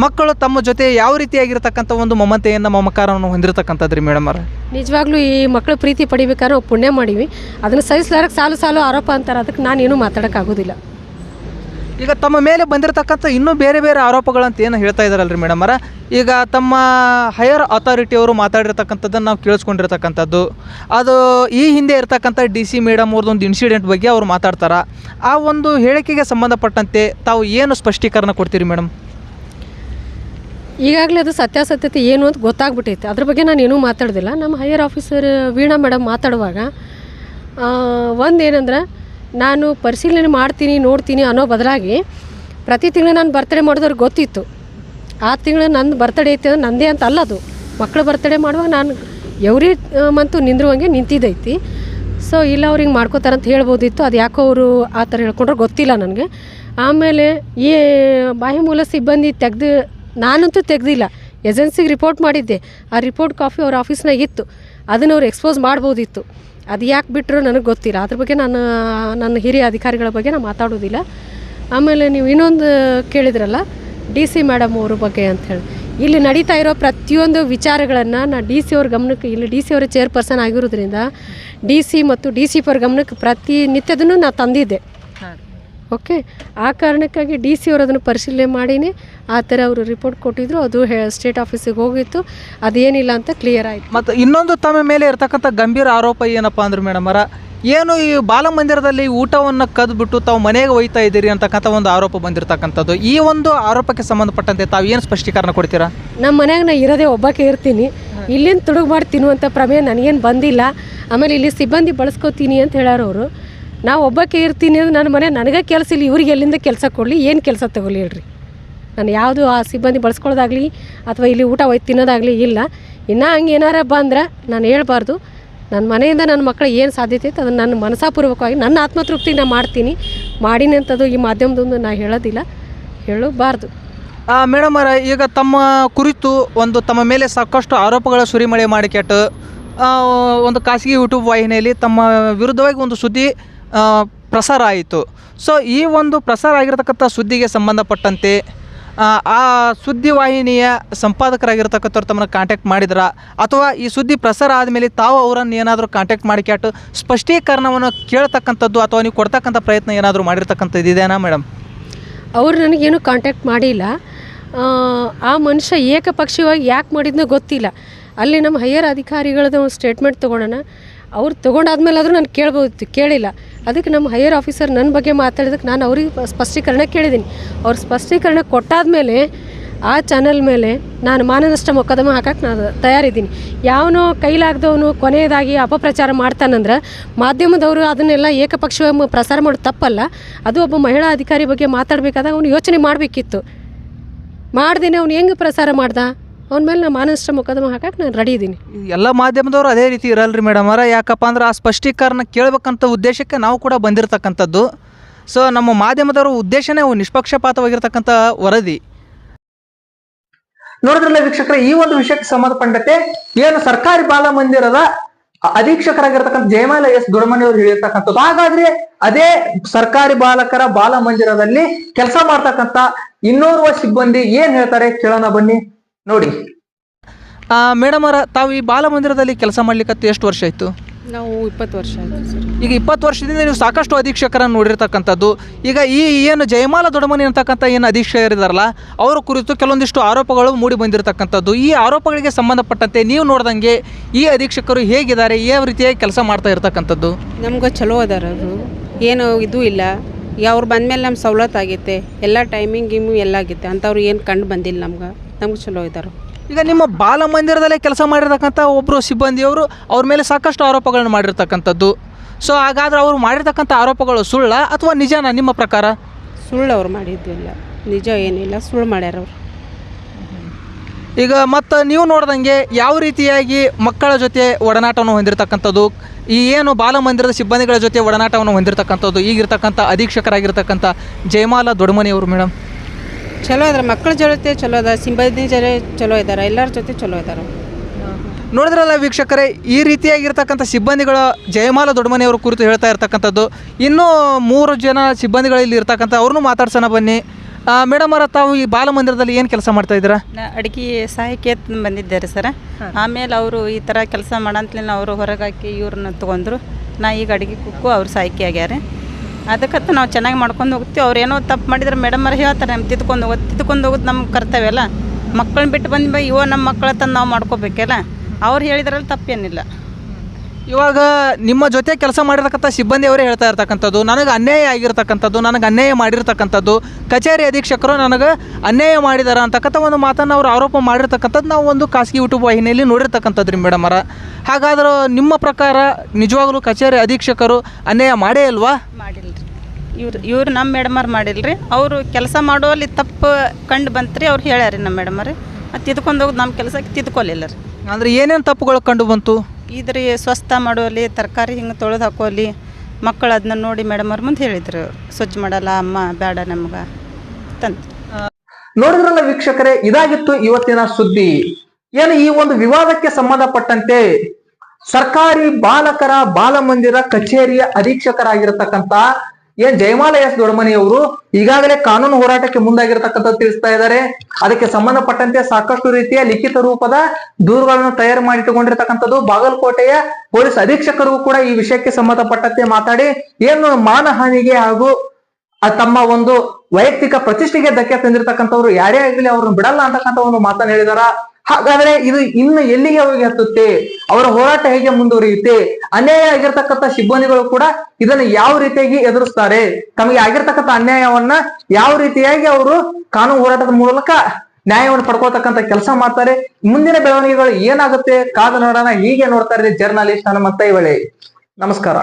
ಮಕ್ಕಳು ತಮ್ಮ ಜೊತೆ ಯಾವ ರೀತಿಯಾಗಿರ್ತಕ್ಕಂಥ ಒಂದು ಮಮತೆಯನ್ನು, ಮಮಕಾರವನ್ನು ಹೊಂದಿರತಕ್ಕಂಥದ್ರಿ ಮೇಡಮ್ ಅವರ? ನಿಜವಾಗ್ಲೂ ಈ ಮಕ್ಕಳ ಪ್ರೀತಿ ಪಡಿಬೇಕಾದ್ರೆ ಪುಣ್ಯ ಮಾಡೀವಿ. ಅದನ್ನು ಸಹಿಸಲಾರಕ್ಕೆ ಸಾಲು ಸಾಲು ಆರೋಪ ಅಂತಾರೆ. ಅದಕ್ಕೆ ನಾನೇನು ಮಾತಾಡೋಕ್ಕಾಗೋದಿಲ್ಲ. ಈಗ ತಮ್ಮ ಮೇಲೆ ಬಂದಿರತಕ್ಕಂಥ ಇನ್ನೂ ಬೇರೆ ಬೇರೆ ಆರೋಪಗಳಂತ ಏನು ಹೇಳ್ತಾ ಇದ್ದಾರಲ್ರಿ ಮೇಡಮ್ ಅವರ? ಈಗ ತಮ್ಮ ಹೈಯರ್ ಅಥಾರಿಟಿಯವರು ಮಾತಾಡಿರ್ತಕ್ಕಂಥದ್ದನ್ನು ನಾವು ಕೇಳಿಸ್ಕೊಂಡಿರ್ತಕ್ಕಂಥದ್ದು. ಅದು ಈ ಹಿಂದೆ ಇರತಕ್ಕಂಥ ಡಿ ಸಿ ಮೇಡಮ್ ಅವ್ರದ್ದೊಂದು ಇನ್ಸಿಡೆಂಟ್ ಬಗ್ಗೆ ಅವ್ರು ಮಾತಾಡ್ತಾರೆ. ಆ ಒಂದು ಹೇಳಿಕೆಗೆ ಸಂಬಂಧಪಟ್ಟಂತೆ ತಾವು ಏನು ಸ್ಪಷ್ಟೀಕರಣ ಕೊಡ್ತೀರಿ ಮೇಡಮ್? ಈಗಾಗಲೇ ಅದು ಸತ್ಯಾಸತ್ಯತೆ ಏನು ಅಂತ ಗೊತ್ತಾಗ್ಬಿಟ್ಟೈತೆ. ಅದ್ರ ಬಗ್ಗೆ ನಾನು ಏನೂ ಮಾತಾಡೋದಿಲ್ಲ. ನಮ್ಮ ಹೈಯರ್ ಆಫೀಸರ್ ವೀಣಾ ಮೇಡಮ್ ಮಾತಾಡುವಾಗ ಒಂದು ಏನಂದ್ರೆ ನಾನು ಪರಿಶೀಲನೆ ಮಾಡ್ತೀನಿ, ನೋಡ್ತೀನಿ ಅನ್ನೋ ಬದಲಾಗಿ ಪ್ರತಿ ತಿಂಗಳು ನಾನು ಬರ್ತಡೇ ಮಾಡಿದವ್ರು ಗೊತ್ತಿತ್ತು. ಆ ತಿಂಗಳು ನನ್ನ ಬರ್ತಡೇ ಐತೆ ನಂದೇ ಅಂತ ಅಲ್ಲ ಅದು. ಮಕ್ಕಳು ಬರ್ತಡೇ ಮಾಡುವಾಗ ನಾನು ಎವ್ರಿ ಮಂತು ನಿಂದಿರುವಂಗೆ ನಿಂತಿದ್ದೈತಿ. ಸೊ ಇಲ್ಲ ಅವ್ರಿಗೆ ಮಾಡ್ಕೋತಾರೆ ಮಾಡ್ಕೋತಾರಂತ ಹೇಳ್ಬೋದಿತ್ತು. ಅದು ಯಾಕೋ ಅವರು ಆ ಥರ ಹೇಳ್ಕೊಂಡ್ರೆ ಗೊತ್ತಿಲ್ಲ ನನಗೆ. ಆಮೇಲೆ ಈ ಬಾಹ್ಯ ಮೂಲ ಸಿಬ್ಬಂದಿ ತೆಗೆದು, ನಾನಂತೂ ತೆಗೆದಿಲ್ಲ. ಏಜೆನ್ಸಿಗೆ ರಿಪೋರ್ಟ್ ಮಾಡಿದ್ದೆ. ಆ ರಿಪೋರ್ಟ್ ಕಾಫಿ ಅವ್ರ ಆಫೀಸ್ನಾಗಿತ್ತು ಅದನ್ನು ಅವ್ರು ಎಕ್ಸ್ಪೋಸ್ ಮಾಡ್ಬೋದಿತ್ತು. ಅದು ಯಾಕೆ ಬಿಟ್ಟರು ನನಗೆ ಗೊತ್ತಿಲ್ಲ. ಅದ್ರ ಬಗ್ಗೆ ನಾನು, ನನ್ನ ಹಿರಿಯ ಅಧಿಕಾರಿಗಳ ಬಗ್ಗೆ ನಾನು ಮಾತಾಡೋದಿಲ್ಲ. ಆಮೇಲೆ ನೀವು ಇನ್ನೊಂದು ಕೇಳಿದ್ರಲ್ಲ, ಡಿ ಸಿ ಮೇಡಮ್ ಅವ್ರ ಬಗ್ಗೆ ಅಂತ ಇಲ್ಲಿ ನಡೀತಾ ಇರೋ ಪ್ರತಿಯೊಂದು ವಿಚಾರಗಳನ್ನು ನಾನು ಡಿ ಸಿ ಅವ್ರ ಗಮನಕ್ಕೆ, ಇಲ್ಲಿ ಡಿ ಸಿ ಅವರ ಚೇರ್ಪರ್ಸನ್ ಆಗಿರೋದ್ರಿಂದ, ಡಿ ಸಿ ಮತ್ತು ಡಿ ಸಿ ಪರ್ ಗಮನಕ್ಕೆ ಪ್ರತಿನಿತ್ಯದನ್ನು ನಾನು ತಂದಿದ್ದೆ. ಓಕೆ ಆ ಕಾರಣಕ್ಕಾಗಿ ಡಿ ಸಿ ಅವರು ಅದನ್ನು ಪರಿಶೀಲನೆ ಮಾಡಿನೇ. ಆ ಥರ ಅವರು ರಿಪೋರ್ಟ್ ಕೊಟ್ಟಿದ್ರು ಅದು ಸ್ಟೇಟ್ ಆಫೀಸಿಗೆ ಹೋಗಿತ್ತು. ಅದೇನಿಲ್ಲ ಅಂತ ಕ್ಲಿಯರ್ ಆಯಿತು. ಮತ್ತು ಇನ್ನೊಂದು ತಮ್ಮ ಮೇಲೆ ಇರತಕ್ಕಂಥ ಗಂಭೀರ ಆರೋಪ ಏನಪ್ಪ ಅಂದ್ರೆ ಮೇಡಮರ ಏನು ಈ ಬಾಲಮಂದಿರದಲ್ಲಿ ಊಟವನ್ನು ಕದ್ಬಿಟ್ಟು ತಾವು ಮನೆಗೆ ಒಯ್ತಾ ಇದ್ದೀರಿ ಅಂತಕ್ಕಂಥ ಒಂದು ಆರೋಪ ಬಂದಿರತಕ್ಕಂಥದ್ದು. ಈ ಒಂದು ಆರೋಪಕ್ಕೆ ಸಂಬಂಧಪಟ್ಟಂತೆ ತಾವು ಏನು ಸ್ಪಷ್ಟೀಕರಣ ಕೊಡ್ತೀರಾ? ನಮ್ಮ ಮನೆಯಾಗ ನಾ ಇರೋದೇ ಒಬ್ಬಕ್ಕೆ ಇರ್ತೀನಿ. ಇಲ್ಲಿಂದ ತುಡುಗು ಮಾಡಿ ತಿನ್ನುವಂಥ ಪ್ರಮೇಯ ನನಗೇನು ಬಂದಿಲ್ಲ. ಆಮೇಲೆ ಇಲ್ಲಿ ಸಿಬ್ಬಂದಿ ಬಳಸ್ಕೋತೀನಿ ಅಂತ ಹೇಳೋರು ಅವರು ನಾವು ಒಬ್ಬಕ್ಕೆ ಇರ್ತೀನಿ ಅಂದ್ರೆ ನನ್ನ ಮನೆ, ನನಗೆ ಕೆಲಸ ಇಲ್ಲ, ಇವ್ರಿಗೆ ಎಲ್ಲಿಂದ ಕೆಲಸ ಕೊಡಲಿ, ಏನು ಕೆಲಸ ತಗೊಳ್ಳಿ ಹೇಳ್ರಿ. ನಾನು ಯಾವುದು ಆ ಸಿಬ್ಬಂದಿ ಬಳಸ್ಕೊಳ್ಳೋದಾಗಲಿ ಅಥವಾ ಇಲ್ಲಿ ಊಟ ಒಯ್ದು ತಿನ್ನೋದಾಗಲಿ ಇಲ್ಲ. ಇನ್ನೂ ಹಂಗೆ ಏನಾರ ಬಂದ್ರೆ ನಾನು ಹೇಳ್ಬಾರ್ದು. ನನ್ನ ಮನೆಯಿಂದ ನನ್ನ ಮಕ್ಕಳು ಏನು ಸಾಧ್ಯತೆ ಐತೆ ಅದನ್ನು ನನ್ನ ಮನಸಾಪೂರ್ವಕವಾಗಿ ನನ್ನ ಆತ್ಮತೃಪ್ತಿ ನಾನು ಮಾಡ್ತೀನಿ. ಮಾಡೀನಿ ಅಂತದು ಈ ಮಾಧ್ಯಮದೊಂದು ನಾನು ಹೇಳೋದಿಲ್ಲ. ಹೇಳಬಾರ್ದು. ಮೇಡಮ್ ಅವರ, ಈಗ ತಮ್ಮ ಕುರಿತು ಒಂದು ತಮ್ಮ ಮೇಲೆ ಸಾಕಷ್ಟು ಆರೋಪಗಳ ಸುರಿಮಳೆ ಮಾಡಿಕೆಟ್ಟು ಒಂದು ಖಾಸಗಿ ಯೂಟ್ಯೂಬ್ ವಾಹಿನಿಯಲ್ಲಿ ತಮ್ಮ ವಿರುದ್ಧವಾಗಿ ಒಂದು ಸುದ್ದಿ ಪ್ರಸಾರ ಆಯಿತು. ಸೊ ಈ ಒಂದು ಪ್ರಸಾರ ಆಗಿರತಕ್ಕಂಥ ಸುದ್ದಿಗೆ ಸಂಬಂಧಪಟ್ಟಂತೆ ಆ, ಸುದ್ದಿವಾಹಿನಿಯ ಸುದ್ದಿ ವಾಹಿನಿಯ ಸಂಪಾದಕರಾಗಿರ್ತಕ್ಕಂಥವ್ರು ತಮ್ಮನ್ನು ಕಾಂಟ್ಯಾಕ್ಟ್ ಮಾಡಿದ್ರ? ಅಥವಾ ಈ ಸುದ್ದಿ ಪ್ರಸಾರ ಆದಮೇಲೆ ತಾವು ಅವರನ್ನು ಏನಾದರೂ ಕಾಂಟ್ಯಾಕ್ಟ್ ಮಾಡಿ ಕ್ಯಾಟ್ ಸ್ಪಷ್ಟೀಕರಣವನ್ನು ಕೇಳ್ತಕ್ಕಂಥದ್ದು ಅಥವಾ ನೀವು ಕೊಡ್ತಕ್ಕಂಥ ಪ್ರಯತ್ನ ಏನಾದರೂ ಮಾಡಿರ್ತಕ್ಕಂಥದ್ದು ಇದೆಯಾ ಮೇಡಮ್ ಅವರು ನನಗೇನು ಕಾಂಟ್ಯಾಕ್ಟ್ ಮಾಡಿಲ್ಲ. ಆ, ಆ ಮನುಷ್ಯ ಏಕಪಕ್ಷೀಯವಾಗಿ ಯಾಕೆ ಮಾಡಿದ್ನೋ ಗೊತ್ತಿಲ್ಲ. ಅಲ್ಲಿ ನಮ್ಮ ಹೈಯರ್ ಅಧಿಕಾರಿಗಳದ್ದು ಒಂದು ಸ್ಟೇಟ್ಮೆಂಟ್ ತೊಗೊಳೋಣ. ಅವ್ರು ತೊಗೊಂಡಾದ್ಮೇಲೆ ಆದರೂ ನಾನು ಕೇಳ್ಬೋದಿತ್ತು ಕೇಳಿಲ್ಲ. ಅದಕ್ಕೆ ನಮ್ಮ ಹೈಯರ್ ಆಫೀಸರ್ ನನ್ನ ಬಗ್ಗೆ ಮಾತಾಡಿದಕ್ಕೆ ನಾನು ಅವ್ರಿಗೆ ಸ್ಪಷ್ಟೀಕರಣ ಕೇಳಿದ್ದೀನಿ. ಅವ್ರು ಸ್ಪಷ್ಟೀಕರಣ ಕೊಟ್ಟಾದ್ಮೇಲೆ ಆ ಚಾನಲ್ ಮೇಲೆ ನಾನು ಮಾನನಷ್ಟ ಮೊಕದ್ದಮ ಹಾಕಕ್ಕೆ ನಾನು ತಯಾರಿದ್ದೀನಿ. ಯಾವನೋ ಕೈಲಾಗ್ದವನು ಕೊನೆಯದಾಗಿ ಅಪಪ್ರಚಾರ ಮಾಡ್ತಾನಂದ್ರೆ ಮಾಧ್ಯಮದವರು ಅದನ್ನೆಲ್ಲ ಏಕಪಕ್ಷ ಪ್ರಸಾರ ಮಾಡೋದು ತಪ್ಪಲ್ಲ. ಅದು ಒಬ್ಬ ಮಹಿಳಾ ಅಧಿಕಾರಿ ಬಗ್ಗೆ ಮಾತಾಡಬೇಕಾದಾಗ ಅವನು ಯೋಚನೆ ಮಾಡಬೇಕಿತ್ತು. ಮಾಡ್ದೇನೆ ಅವ್ನು ಹೆಂಗೆ ಪ್ರಸಾರ ಮಾಡ್ದ? ಅವನ ಮೇಲೆ ನಾನು ಮಾನನಷ್ಟ ಮೊಕದ್ದಮ ಹಾಕಕ್ಕೆ ನಾನು ರೆಡಿ ಇದ್ದೀನಿ ಎಲ್ಲ ಮಾಧ್ಯಮದವರು ಅದೇ ರೀತಿ ಇರಲ್ರಿ ಮೇಡಮ್ ಅವರ. ಯಾಕಪ್ಪ ಅಂದ್ರೆ ಆ ಸ್ಪಷ್ಟೀಕರಣ ಕೇಳಬೇಕಂತ ಉದ್ದೇಶಕ್ಕೆ ನಾವು ಕೂಡ ಬಂದಿರತಕ್ಕಂಥದ್ದು. ಸೊ ನಮ್ಮ ಮಾಧ್ಯಮದವರ ಉದ್ದೇಶನೇ ಅವು ನಿಷ್ಪಕ್ಷಪಾತವಾಗಿರ್ತಕ್ಕಂಥ ವರದಿ. ನೋಡಿದ್ರಲ್ಲ ವೀಕ್ಷಕರ ಈ ಒಂದು ವಿಷಯಕ್ಕೆ ಸಂಬಂಧಪಟ್ಟಂತೆ ಏನು ಸರ್ಕಾರಿ ಬಾಲ ಮಂದಿರದ ಅಧೀಕ್ಷಕರಾಗಿರ್ತಕ್ಕಂಥ ಜಯಮಾಲ ಎಸ್ ದೊಡಮನಿ ಅವರು ಹೇಳಿರ್ತಕ್ಕಂಥದ್ದು. ಹಾಗಾದ್ರೆ ಅದೇ ಸರ್ಕಾರಿ ಬಾಲಕರ ಬಾಲ ಮಂದಿರದಲ್ಲಿ ಕೆಲಸ ಮಾಡ್ತಕ್ಕಂಥ ಇನ್ನೋರ್ವ ಸಿಬ್ಬಂದಿ ಏನ್ ಹೇಳ್ತಾರೆ? ಕೇಳೋಣ ಬನ್ನಿ. ನೋಡಿ. ಮೇಡಮ್ ಅವರ ತಾವು ಈ ಬಾಲಮಂದಿರದಲ್ಲಿ ಕೆಲಸ ಮಾಡ್ಲಿಕ್ಕೆ ಎಷ್ಟು ವರ್ಷ ಆಯಿತು? ನಾವು ಇಪ್ಪತ್ತು ವರ್ಷ ಆಯಿತು ಸರ್. ಈಗ ಇಪ್ಪತ್ತು ವರ್ಷದಿಂದ ನೀವು ಸಾಕಷ್ಟು ಅಧೀಕ್ಷಕರನ್ನು ನೋಡಿರ್ತಕ್ಕಂಥದ್ದು. ಈಗ ಈ ಏನು ಜಯಮಾಲ ದೊಡಮನಿ ಅಂತಕ್ಕಂಥ ಏನು ಅಧೀಕ್ಷಕರಿದಾರಲ್ಲ ಅವರ ಕುರಿತು ಕೆಲವೊಂದಿಷ್ಟು ಆರೋಪಗಳು ಮೂಡಿ ಬಂದಿರತಕ್ಕಂಥದ್ದು. ಈ ಆರೋಪಗಳಿಗೆ ಸಂಬಂಧಪಟ್ಟಂತೆ ನೀವು ನೋಡ್ದಂಗೆ ಈ ಅಧೀಕ್ಷಕರು ಹೇಗಿದ್ದಾರೆ ಯಾವ ರೀತಿಯಾಗಿ ಕೆಲಸ ಮಾಡ್ತಾ ಇರ್ತಕ್ಕಂಥದ್ದು? ನಮ್ಗೆ ಚಲೋ ಅದಾರ ಅವರು ಏನು ಇದು ಇಲ್ಲ. ಈಗ ಅವ್ರು ಬಂದಮೇಲೆ ನಮ್ಮ ಸವಲತ್ತು ಆಗೈತೆ. ಎಲ್ಲ ಟೈಮಿಂಗ್ ಗಿಮು ಎಲ್ಲ ಆಗೈತೆ. ಅಂಥವ್ರು ಏನು ಕಂಡು ಬಂದಿಲ್ಲ ನಮ್ಗೆ. ನಮ್ಗೆ ಚಲೋ ಇದ್ದಾರೆ ಈಗ ನಿಮ್ಮ ಬಾಲಮಂದಿರದಲ್ಲೇ ಕೆಲಸ ಮಾಡಿರ್ತಕ್ಕಂಥ ಒಬ್ಬರು ಸಿಬ್ಬಂದಿಯವರು ಅವ್ರ ಮೇಲೆ ಸಾಕಷ್ಟು ಆರೋಪಗಳನ್ನು ಮಾಡಿರ್ತಕ್ಕಂಥದ್ದು. ಸೊ ಹಾಗಾದ್ರೆ ಅವರು ಮಾಡಿರ್ತಕ್ಕಂಥ ಆರೋಪಗಳು ಸುಳ್ಳ ಅಥವಾ ನಿಜನಾ ನಿಮ್ಮ ಪ್ರಕಾರ? ಸುಳ್ಳು ಅವ್ರು ಮಾಡಿದ್ದಿಲ್ಲ ನಿಜ ಏನಿಲ್ಲ ಸುಳ್ಳು ಮಾಡ್ಯಾರ ಅವರು. ಈಗ ಮತ್ತು ನೀವು ನೋಡ್ದಂಗೆ ಯಾವ ರೀತಿಯಾಗಿ ಮಕ್ಕಳ ಜೊತೆ ಒಡನಾಟವನ್ನು ಹೊಂದಿರತಕ್ಕಂಥದ್ದು? ಈ ಏನು ಬಾಲಮಂದಿರದ ಸಿಬ್ಬಂದಿಗಳ ಜೊತೆ ಒಡನಾಟವನ್ನು ಹೊಂದಿರತಕ್ಕಂಥದ್ದು? ಈಗಿರ್ತಕ್ಕಂಥ ಅಧೀಕ್ಷಕರಾಗಿರ್ತಕ್ಕಂಥ ಜಯಮಾಲ ದೊಡ್ಮನಿಯವರು ಮೇಡಮ್ ಚಲೋ ಇದಾರೆ ಮಕ್ಕಳ ಜೊತೆ ಚಲೋ ಅದ ಸಿಬ್ಬಂದಿ ಜೊತೆ ಚಲೋ ಇದ್ದಾರೆ ಎಲ್ಲರ ಜೊತೆ ಚಲೋ ಇದ್ದಾರೆ ನೋಡಿದ್ರಲ್ಲ ವೀಕ್ಷಕರೇ ಈ ರೀತಿಯಾಗಿರ್ತಕ್ಕಂಥ ಸಿಬ್ಬಂದಿಗಳ ಜಯಮಾಲ ದೊಡ್ಡಮನೆಯವರ ಕುರಿತು ಹೇಳ್ತಾ ಇರ್ತಕ್ಕಂಥದ್ದು. ಇನ್ನೂ ಮೂರು ಜನ ಸಿಬ್ಬಂದಿಗಳು ಇಲ್ಲಿ ಇರ್ತಕ್ಕಂಥ ಅವ್ರನ್ನೂ ಮಾತಾಡ್ಸೋಣ ಬನ್ನಿ. ಮೇಡಮ್ ಅವರ ತಾವು ಈ ಬಾಲಮಂದಿರದಲ್ಲಿ ಏನು ಕೆಲಸ ಮಾಡ್ತಾ ಇದ್ದೀರಾ? ನಾ ಅಡುಗೆ ಸಹಾಯಕ್ಕೆ ಬಂದಿದ್ದೆ ಬಂದಿದ್ದಾರೆ ಸರ್. ಆಮೇಲೆ ಅವರು ಈ ಥರ ಕೆಲಸ ಮಾಡಂತಲೇ ಅವರು ಹೊರಗಾಕಿ ಹಾಕಿ ಇವ್ರನ್ನ ತೊಗೊಂಡ್ರು. ನಾ ಈಗ ಅಡುಗೆ ಕುಕ್ಕು ಅವ್ರು ಸಹಾಯಕಿ ಆಗ್ಯಾರ. ಅದಕ್ಕಂತ ನಾವು ಚೆನ್ನಾಗಿ ಮಾಡ್ಕೊಂಡು ಹೋಗ್ತೀವಿ. ಅವ್ರು ಏನೋ ತಪ್ಪು ಮಾಡಿದ್ರೆ ಮೇಡಮ್ ಅವ್ರು ಹೇಳ್ತಾರೆ ನಮ್ಮ ತಿದ್ಕೊಂಡು ಹೋಗೋದು ತಿದ್ಕೊಂಡು ಹೋಗೋದು ನಮ್ಮ ಕರ್ತವ್ಯ ಅಲ್ಲ. ಮಕ್ಕಳನ್ನ ಬಿಟ್ಟು ಬಂದ ಬೈ ಇವ ನಮ್ಮ ಮಕ್ಕಳ ತಂದು ನಾವು ಮಾಡ್ಕೋಬೇಕಲ್ಲ ಅವ್ರು ಹೇಳಿದ್ರಲ್ಲಿ ತಪ್ಪೇನಿಲ್ಲ. ಇವಾಗ ನಿಮ್ಮ ಜೊತೆ ಕೆಲಸ ಮಾಡಿರ್ತಕ್ಕಂಥ ಸಿಬ್ಬಂದಿಯವರೇ ಹೇಳ್ತಾ ಇರ್ತಕ್ಕಂಥದ್ದು ನನಗೆ ಅನ್ಯಾಯ ಆಗಿರ್ತಕ್ಕಂಥದ್ದು ನನಗೆ ಅನ್ಯಾಯ ಮಾಡಿರ್ತಕ್ಕಂಥದ್ದು ಕಚೇರಿ ಅಧೀಕ್ಷಕರು ನನಗೆ ಅನ್ಯಾಯ ಮಾಡಿದಾರ ಅಂತಕ್ಕಂಥ ಒಂದು ಮಾತನ್ನು ಅವರು ಆರೋಪ ಮಾಡಿರ್ತಕ್ಕಂಥದ್ದು ನಾವು ಒಂದು ಖಾಸಗಿ ಯೂಟ್ಯೂಬ್ ವಾಹಿನಿಯಲ್ಲಿ ನೋಡಿರ್ತಕ್ಕಂಥದ್ದು ರೀ ಮೇಡಮ್ ಅವರ. ಹಾಗಾದ್ರೆ ನಿಮ್ಮ ಪ್ರಕಾರ ನಿಜವಾಗ್ಲೂ ಕಚೇರಿ ಅಧೀಕ್ಷಕರು ಅನ್ಯಾಯ ಮಾಡೇ ಅಲ್ವಾ? ಮಾಡಿಲ್ಲ. ಇವ್ರು ಇವ್ರು ನಮ್ಮ ಮೇಡಮರ್ ಮಾಡಿಲ್ಲ ರೀ ಅವರು ಕೆಲಸ ಮಾಡೋಲ್ಲಿ ತಪ್ಪು ಕಂಡು ಬಂತು ರೀ ಅವ್ರು ಹೇಳ್ಯಾರ ನಮ್ಮ ಮೇಡಮರ್ ಮತ್ತು ತಿದ್ಕೊಂಡು ಹೋಗಿ ನಮ್ಮ ಕೆಲಸಕ್ಕೆ ತಿದ್ಕೊಲಿಲ್ಲ ರೀ. ಅಂದರೆ ಏನೇನು ತಪ್ಪುಗಳು ಕಂಡು ಬಂತು? ಇದ್ರಿ ಸ್ವಸ್ಥ ಮಾಡೋಲಿ ತರಕಾರಿ ಹಿಂಗೆ ತೊಳೆದು ಹಾಕೋಲಿ ಮಕ್ಕಳು ಅದನ್ನ ನೋಡಿ ಮೇಡಮರ್ ಮುಂದೆ ಹೇಳಿದ್ರು ಸ್ವಚ್ಛ ಮಾಡಲ್ಲ ಅಮ್ಮ ಬೇಡ ನಮ್ಗೆ ತಂತ ನೋಡಿದ್ರಲ್ಲ ವೀಕ್ಷಕರೇ ಇದಾಗಿತ್ತು ಇವತ್ತಿನ ಸುದ್ದಿ. ಏನು ಈ ಒಂದು ವಿವಾದಕ್ಕೆ ಸಂಬಂಧಪಟ್ಟಂತೆ ಸರ್ಕಾರಿ ಬಾಲಕರ ಬಾಲಮಂದಿರ ಕಚೇರಿಯ ಅಧೀಕ್ಷಕರಾಗಿರತಕ್ಕಂತ ಏನ್ ಜಯಮಾಲ ಎಸ್ ದೊಡಮನಿ ಅವರು ಈಗಾಗಲೇ ಕಾನೂನು ಹೋರಾಟಕ್ಕೆ ಮುಂದಾಗಿರ್ತಕ್ಕಂಥ ತಿಳಿಸ್ತಾ ಇದ್ದಾರೆ. ಅದಕ್ಕೆ ಸಂಬಂಧಪಟ್ಟಂತೆ ಸಾಕಷ್ಟು ರೀತಿಯ ಲಿಖಿತ ರೂಪದ ದೂರುಗಳನ್ನು ತಯಾರು ಮಾಡಿಟ್ಟುಕೊಂಡಿರ್ತಕ್ಕಂಥದ್ದು. ಬಾಗಲಕೋಟೆಯ ಪೊಲೀಸ್ ಅಧೀಕ್ಷಕರು ಕೂಡ ಈ ವಿಷಯಕ್ಕೆ ಸಂಬಂಧಪಟ್ಟಂತೆ ಮಾತಾಡಿ, ಏನು ಮಾನಹಾನಿಗೆ ಹಾಗೂ ತಮ್ಮ ಒಂದು ವೈಯಕ್ತಿಕ ಪ್ರತಿಷ್ಠೆಗೆ ಧಕ್ಕೆ ತಂದಿರತಕ್ಕಂಥವ್ರು ಯಾರೇ ಆಗಲಿ ಅವ್ರನ್ನ ಬಿಡಲ್ಲ ಅಂತಕ್ಕಂಥ ಒಂದು ಮಾತನ್ನ ಹೇಳಿದಾರ. ಹಾಗಾದ್ರೆ ಇದು ಇನ್ನು ಎಲ್ಲಿಗೆ ಹೋಗಿ ಹತ್ತುತ್ತೆ? ಅವರ ಹೋರಾಟ ಹೇಗೆ ಮುಂದುವರಿಯುತ್ತೆ? ಅನ್ಯಾಯ ಆಗಿರ್ತಕ್ಕಂಥ ಸಿಬ್ಬಂದಿಗಳು ಕೂಡ ಇದನ್ನ ಯಾವ ರೀತಿಯಾಗಿ ಎದುರಿಸ್ತಾರೆ? ತಮಗೆ ಆಗಿರ್ತಕ್ಕಂಥ ಅನ್ಯಾಯವನ್ನ ಯಾವ ರೀತಿಯಾಗಿ ಅವರು ಕಾನೂನು ಹೋರಾಟದ ಮೂಲಕ ನ್ಯಾಯವನ್ನು ಪಡ್ಕೋತಕ್ಕಂಥ ಕೆಲಸ ಮಾಡ್ತಾರೆ? ಮುಂದಿನ ಬೆಳವಣಿಗೆಗಳು ಏನಾಗುತ್ತೆ? ಕಾದು ನೋಡೋಣ. ಹೀಗೆ ನೋಡ್ತಾ ಇದ್ದಾರೆ ಜರ್ನಲಿಸ್ಟ್ ಹನುಮಂತ ಇವಳೆ ನಮಸ್ಕಾರ.